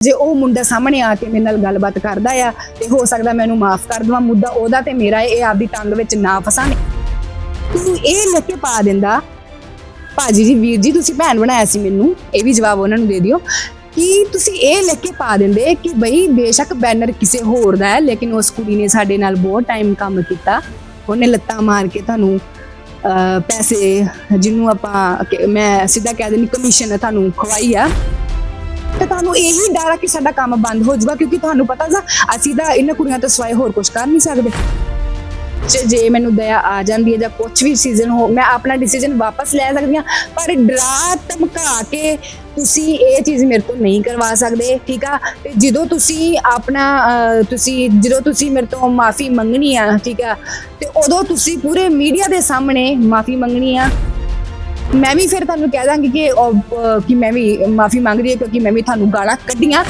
ਜੇ ਉਹ ਮੁੰਡਾ ਸਾਹਮਣੇ ਆ ਕੇ ਮੇਰੇ ਨਾਲ ਗੱਲਬਾਤ ਕਰਦਾ ਆ ਤੇ ਹੋ ਸਕਦਾ ਮੈਨੂੰ ਮਾਫ ਕਰ ਦਵਾਂ ਮੁੱਦਾ ਉਹਦਾ ਤੇ ਮੇਰਾ ਇਹ ਆਪਦੀ ਟੰਗ ਵਿੱਚ ਨਾ ਫਸਾਣੇ ਤੂੰ ਇਹ ਲਿਖ ਕੇ ਪਾ ਦਿੰਦਾ ਭਾਜੀ ਜੀ ਵੀਰ ਜੀ ਤੁਸੀਂ ਭੈਣ ਬਣਾਇਆ ਸੀ ਮੈਨੂੰ ਇਹ ਵੀ ਜਵਾਬ ਉਹਨਾਂ ਨੂੰ ਦੇ ਦਿਓ ਕਿ ਤੁਸੀਂ ਇਹ ਲਿਖ ਕੇ ਪਾ ਦਿੰਦੇ ਕਿ ਬਈ ਬੇਸ਼ੱਕ ਬੈਨਰ ਕਿਸੇ ਹੋਰ ਦਾ ਹੈ ਲੇਕਿਨ ਉਸ ਕੁੜੀ ਨੇ ਸਾਡੇ ਨਾਲ ਬਹੁਤ ਟਾਈਮ ਕੰਮ ਕੀਤਾ ਉਹਨੇ ਲੱਤਾਂ ਮਾਰ ਕੇ ਤੁਹਾਨੂੰ ਅਹ, ਪੈਸੇ ਜਿਹਨੂੰ ਆਪਾਂ ਮੈਂ ਸਿੱਧਾ ਕਹਿ ਦਿੰਦੀ ਕਮਿਸ਼ਨ ਤੁਹਾਨੂੰ ਖਵਾਈ ਆ। ਤੇ ਤੁਹਾਨੂੰ ਇਹੀ ਡਰ ਆ ਕਿ ਸਾਡਾ ਕੰਮ ਬੰਦ ਹੋ ਜਾਊਗਾ ਕਿਉਂਕਿ ਤੁਹਾਨੂੰ ਪਤਾ ਸਾ ਅਸੀਂ ਤਾਂ ਇਹਨਾਂ ਕੁੜੀਆਂ ਤੋਂ ਸਿਵਾਏ ਹੋਰ ਕੁਝ ਕਰ ਨਹੀਂ ਸਕਦੇ। ਜੇ- ਜੇ ਮੈਨੂੰ ਦਇਆ ਆ ਜਾਂਦੀ ਹੈ ਜਾਂ ਕੁਝ ਵੀ ਸੀਜ਼ਨ ਹੋ ਮੈਂ ਆਪਣਾ ਡਿਸੀਜਨ ਵਾਪਸ ਲੈ ਸਕਦੀ ਹਾਂ ਪਰ ਡਰਾ ਧਮਕਾ ਕੇ ਤੁਸੀਂ ਇਹ ਚੀਜ਼ ਮੇਰੇ ਤੋਂ ਨਹੀਂ ਕਰਵਾ ਸਕਦੇ ਠੀਕ ਆ? ਤੇ ਜਦੋਂ ਤੁਸੀਂ ਆਪਣਾ ਅਹ, ਤੁਸੀਂ ਜਦੋਂ ਤੁਸੀਂ ਮੇਰੇ ਤੋਂ ਮਾਫੀ ਮੰਗਣੀ ਆ ਠੀਕ ਆ? ਤੇ ਉਦੋਂ ਤੁਸੀਂ ਪੂਰੇ ਮੀਡੀਆ ਦੇ ਸਾਹਮਣੇ ਮਾਫੀ ਮੰਗਣੀ ਆ। ਮੈਂ ਵੀ ਫਿਰ ਤੁਹਾਨੂੰ ਕਹਿ ਦਾਂਗੀ ਕਿ ਕਿ ਮੈਂ ਵੀ ਮਾਫੀ ਮੰਗਦੀ ਹਾਂ ਕਿਉਂਕਿ ਮੈਂ ਵੀ ਤੁਹਾਨੂੰ ਗਾਲਾਂ ਕੱਢੀਆਂ।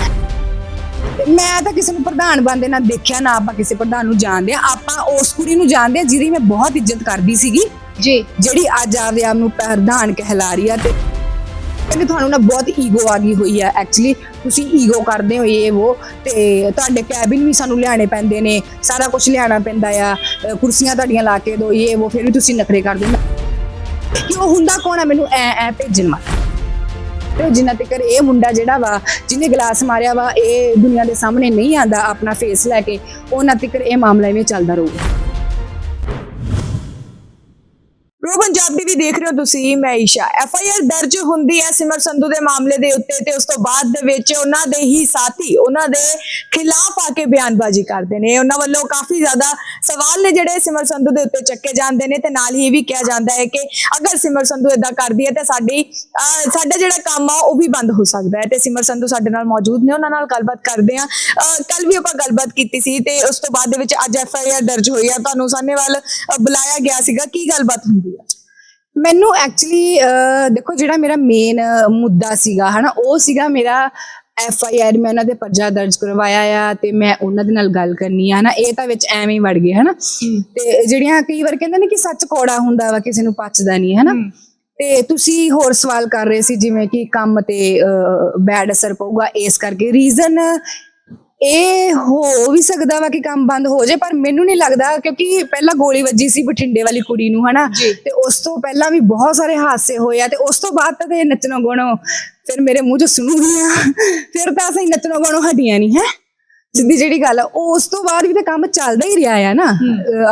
ਮੈਂ ਤਾਂ ਕਿਸੇ ਨੂੰ ਪ੍ਰਧਾਨ ਬੰਦੇ ਨਾ ਦੇਖਿਆ ਨਾ ਆਪਾਂ ਕਿਸੇ ਪ੍ਰਧਾਨ ਨੂੰ ਜਾਣਦੇ ਆ ਆਪਾਂ ਉਸ ਕੁੜੀ ਨੂੰ ਜਾਣਦੇ ਆ ਜਿਹਦੀ ਮੈਂ ਬਹੁਤ ਇੱਜ਼ਤ ਕਰਦੀ ਸੀਗੀ। ਜੀ। ਜਿਹੜੀ ਅੱਜ ਆਪਦੇ ਆਪ ਨੂੰ ਪ੍ਰਧਾਨ ਕਹਿਲਾ ਰਹੀ ਆ ਤੇ ਕਹਿੰਦੇ ਤੁਹਾਨੂੰ ਨਾ ਬਹੁਤ ਈਗੋ ਆ ਗਈ ਹੋਈ ਆ। ਐਕਚੁਅਲੀ ਤੁਸੀਂ ਈਗੋ ਕਰਦੇ ਹੋ ਇਹ ਉਹ ਤੇ ਤੁਹਾਡੇ ਕੈਬਿਨ ਵੀ ਸਾਨੂੰ ਲਿਆਣੇ ਪੈਂਦੇ ਨੇ ਸਾਰਾ ਕੁਝ ਲਿਆਣਾ ਪੈਂਦਾ ਆ। ਕੁਰਸੀਆਂ ਤੁਹਾਡੀਆਂ ਲਾ ਕੇ ਦੋ ਇਹ ਉਹ ਫਿਰ ਵੀ ਤੁਸੀਂ ਨਖਰੇ ਕਰਦੇ ਹੋ। ਕਿ ਉਹ ਹੁੰਦਾ ਕੌਣ ਆ? ਮੈਨੂੰ ਐ ਐ ਭੇਜਣ ਵਾਲਾ ਤੇ ਜਿੰਨਾ ਤੱਕ ਇਹ ਮੁੰਡਾ ਜਿਹੜਾ ਵਾ, ਜਿਹਨੇ ਗਲਾਸ ਮਾਰਿਆ ਵਾ, ਇਹ ਦੁਨੀਆ ਦੇ ਸਾਹਮਣੇ ਨਹੀਂ ਆਂਦਾ ਆਪਣਾ ਫੇਸ ਲੈ ਕੇ, ਉਹਨਾਂ ਤੱਕ ਇਹ ਮਾਮਲਾ ਇਵੇਂ ਚੱਲਦਾ ਰਹੂਗਾ। ਪੰਜਾਬ ਦੇਖ ਰਹੇ ਹੋ ਤੁਸੀਂ ਮੈਂ ਈਸ਼ਾ। ਐਫ ਆਈ ਆਰ ਦਰਜ ਹੁੰਦੀ ਹੈ ਸਿਮਰ ਸੰਧੂ ਦੇ ਮਾਮਲੇ ਦੇ ਉੱਤੇ ਤੇ ਉਸ ਤੋਂ ਬਾਅਦ ਦੇ ਵਿੱਚ ਉਹਨਾਂ ਦੇ ਹੀ ਸਾਥੀ ਉਹਨਾਂ ਦੇ ਖਿਲਾਫ ਆ ਕੇ ਬਿਆਨਬਾਜ਼ੀ ਕਰਦੇ ਨੇ। ਉਹਨਾਂ ਵੱਲੋਂ ਕਾਫੀ ਜ਼ਿਆਦਾ ਸਵਾਲ ਨੇ ਜਿਹੜੇ ਸਿਮਰ ਸੰਧੂ ਦੇ ਉੱਤੇ ਚੱਕੇ ਜਾਂਦੇ ਨੇ ਤੇ ਨਾਲ ਹੀ ਇਹ ਵੀ ਕਿਹਾ ਜਾਂਦਾ ਹੈ ਕਿ ਅਗਰ ਸਿਮਰ ਸੰਧੂ ਇਦਾਂ ਕਰਦੀ ਹੈ ਤਾਂ ਸਾਡੀ ਅਹ, ਸਾਡਾ ਜਿਹੜਾ ਕੰਮ ਆ ਉਹ ਵੀ ਬੰਦ ਹੋ ਸਕਦਾ ਹੈ ਤੇ ਸਿਮਰ ਸੰਧੂ ਸਾਡੇ ਨਾਲ ਮੌਜੂਦ ਨੇ ਉਹਨਾਂ ਨਾਲ ਗੱਲਬਾਤ ਕਰਦੇ ਆ ਕੱਲ ਵੀ ਆਪਾਂ ਗੱਲਬਾਤ ਕੀਤੀ ਸੀ ਤੇ ਉਸ ਤੋਂ ਬਾਅਦ ਦੇ ਵਿੱਚ ਅੱਜ ਐਫ ਆਈ ਆਰ ਦਰਜ ਹੋਈ ਆ ਤੁਹਾਨੂੰ ਸਾਹਨੇਵਾਲ ਅਹ, ਬੁਲਾਇਆ ਗਿਆ ਸੀਗਾ। ਕੀ ਗੱਲਬਾਤ ਹੁੰਦੀ ਆ ਮੈਨੂੰ ਐਕਚੁਅਲੀ ਦੇਖੋ ਜਿਹੜਾ ਮੇਰਾ ਮੇਨ ਮੁੱਦਾ ਸੀਗਾ ਹਨਾ ਉਹ ਸੀਗਾ ਮੇਰਾ ਐਫ ਆਈ ਆਰ ਮੈਂ ਉਹਨਾਂ ਦੇ ਪਰਚਾ ਦਰਜ ਕਰਵਾਇਆ ਆ ਤੇ ਮੈਂ ਉਹਨਾਂ ਦੇ ਨਾਲ ਗੱਲ ਕਰਨੀ ਆ ਹਨਾ ਇਹ ਤਾਂ ਵਿੱਚ ਐਵੇਂ ਹੀ ਵੜ ਗਏ ਹਨਾ। ਤੇ ਜਿਹੜੀਆਂ ਕਈ ਵਾਰ ਕਹਿੰਦੇ ਨੇ ਕਿ ਸੱਚ ਕੋੜਾ ਹੁੰਦਾ ਵਾ ਕਿਸੇ ਨੂੰ ਪਚਦਾ ਨਹੀਂ ਹਨਾ। ਤੇ ਤੁਸੀਂ ਹੋਰ ਸਵਾਲ ਕਰ ਰਹੇ ਸੀ ਜਿਵੇਂ ਕਿ ਕੰਮ ਤੇ ਬੈਡ ਅਸਰ ਪਊਗਾ ਇਸ ਕਰਕੇ ਰੀਜ਼ਨ ਇਹ ਹੋ ਵੀ ਸਕਦਾ ਵਾ ਕਿ ਕੰਮ ਬੰਦ ਹੋ ਜਾਏ ਪਰ ਮੈਨੂੰ ਨਹੀਂ ਲੱਗਦਾ ਕਿਉਂਕਿ ਪਹਿਲਾਂ ਗੋਲੀ ਵੱਜੀ ਸੀ ਬਠਿੰਡੇ ਵਾਲੀ ਕੁੜੀ ਨੂੰ ਹਨਾ? ਜੀ। ਤੇ ਉਸ ਤੋਂ ਪਹਿਲਾਂ ਵੀ ਬਹੁਤ ਸਾਰੇ ਹਾਦਸੇ ਹੋਏ ਆ ਤੇ ਉਸ ਤੋਂ ਬਾਅਦ ਤਾਂ ਇਹ ਨੱਚਣੋਂ ਗਣੋ ਫਿਰ ਮੇਰੇ ਮੂੰਹ ਚੋਂ ਸੁਣੂਗੀਆਂ। ਫਿਰ ਤਾਂ ਅਸੀਂ ਨੱਚਣੋਂ ਗਣੋ ਹਟੀਆਂ ਨਹੀਂ ਹੈ? ਸਿੱਧੀ ਜਿਹੜੀ ਗੱਲ ਆ ਉਹ ਉਸ ਤੋਂ ਬਾਅਦ ਵੀ ਤਾਂ ਕੰਮ ਚੱਲਦਾ ਹੀ ਰਿਹਾ ਆ ਨਾ।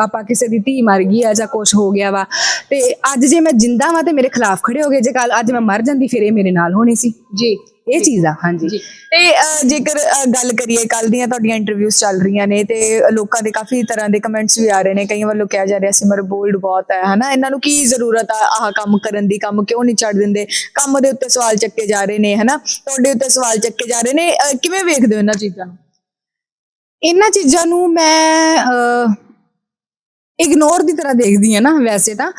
ਆਪਾਂ ਕਿਸੇ ਦੀ ਧੀ ਮਰ ਗਈ ਆ ਜਾਂ ਕੁਝ ਹੋ ਗਿਆ ਵਾ। ਤੇ ਅੱਜ ਜੇ ਮੈਂ ਜਿੰਦਾ ਵਾਂ ਤੇ ਮੇਰੇ ਖਿਲਾਫ ਖੜੇ ਹੋ ਗਏ ਜੇ ਕੱਲ ਅੱਜ ਮੈਂ ਮਰ ਜਾਂਦੀ ਫਿਰ ਇਹ ਮੇਰੇ ਨਾਲ ਹੋਣੀ ਸੀ। ਜੀ। ਇਹ ਚੀਜ਼ ਆ ਹਾਂਜੀ। ਤੇ ਜੇਕਰ ਗੱਲ ਕਰੀਏ ਕੱਲ ਦੀਆਂ ਤੁਹਾਡੀਆਂ ਇੰਟਰਵਿਊਜ਼ ਚੱਲ ਰਹੀਆਂ ਨੇ ਤੇ ਲੋਕਾਂ ਦੇ ਕਾਫੀ ਤਰ੍ਹਾਂ ਦੇ ਕਮੈਂਟਸ ਵੀ ਆ ਰਹੇ ਨੇ ਕਈ ਵੱਲੋਂ ਕਿਹਾ ਜਾ ਰਿਹਾ ਸਿਮਰ ਬੋਲਡ ਬਹੁਤ ਹੈ ਹਨਾ? ਇਹਨਾਂ ਨੂੰ ਕੀ ਜ਼ਰੂਰਤ ਆ ਆਹ ਕੰਮ ਕਰਨ ਦੀ? ਕੰਮ ਕਿਉਂ ਨਹੀਂ ਛੱਡ ਦਿੰਦੇ? ਕੰਮ ਦੇ ਉੱਤੇ ਸਵਾਲ ਚੱਕੇ ਜਾ ਰਹੇ ਨੇ ਹਨਾ? ਤੁਹਾਡੇ ਉੱਤੇ ਸਵਾਲ ਚੱਕੇ ਜਾ ਰਹੇ ਨੇ ਕਿਵੇਂ ਵੇਖਦੇ ਹੋ ਇਹਨਾਂ ਚੀਜ਼ਾਂ ਨੂੰ? ਇਹਨਾਂ ਚੀਜ਼ਾਂ ਨੂੰ ਮੈਂ ਇਗਨੋਰ ਦੀ ਤਰ੍ਹਾਂ ਦੇਖਦੀ ਆ ਨਾ ਵੈਸੇ ਤਾਂ।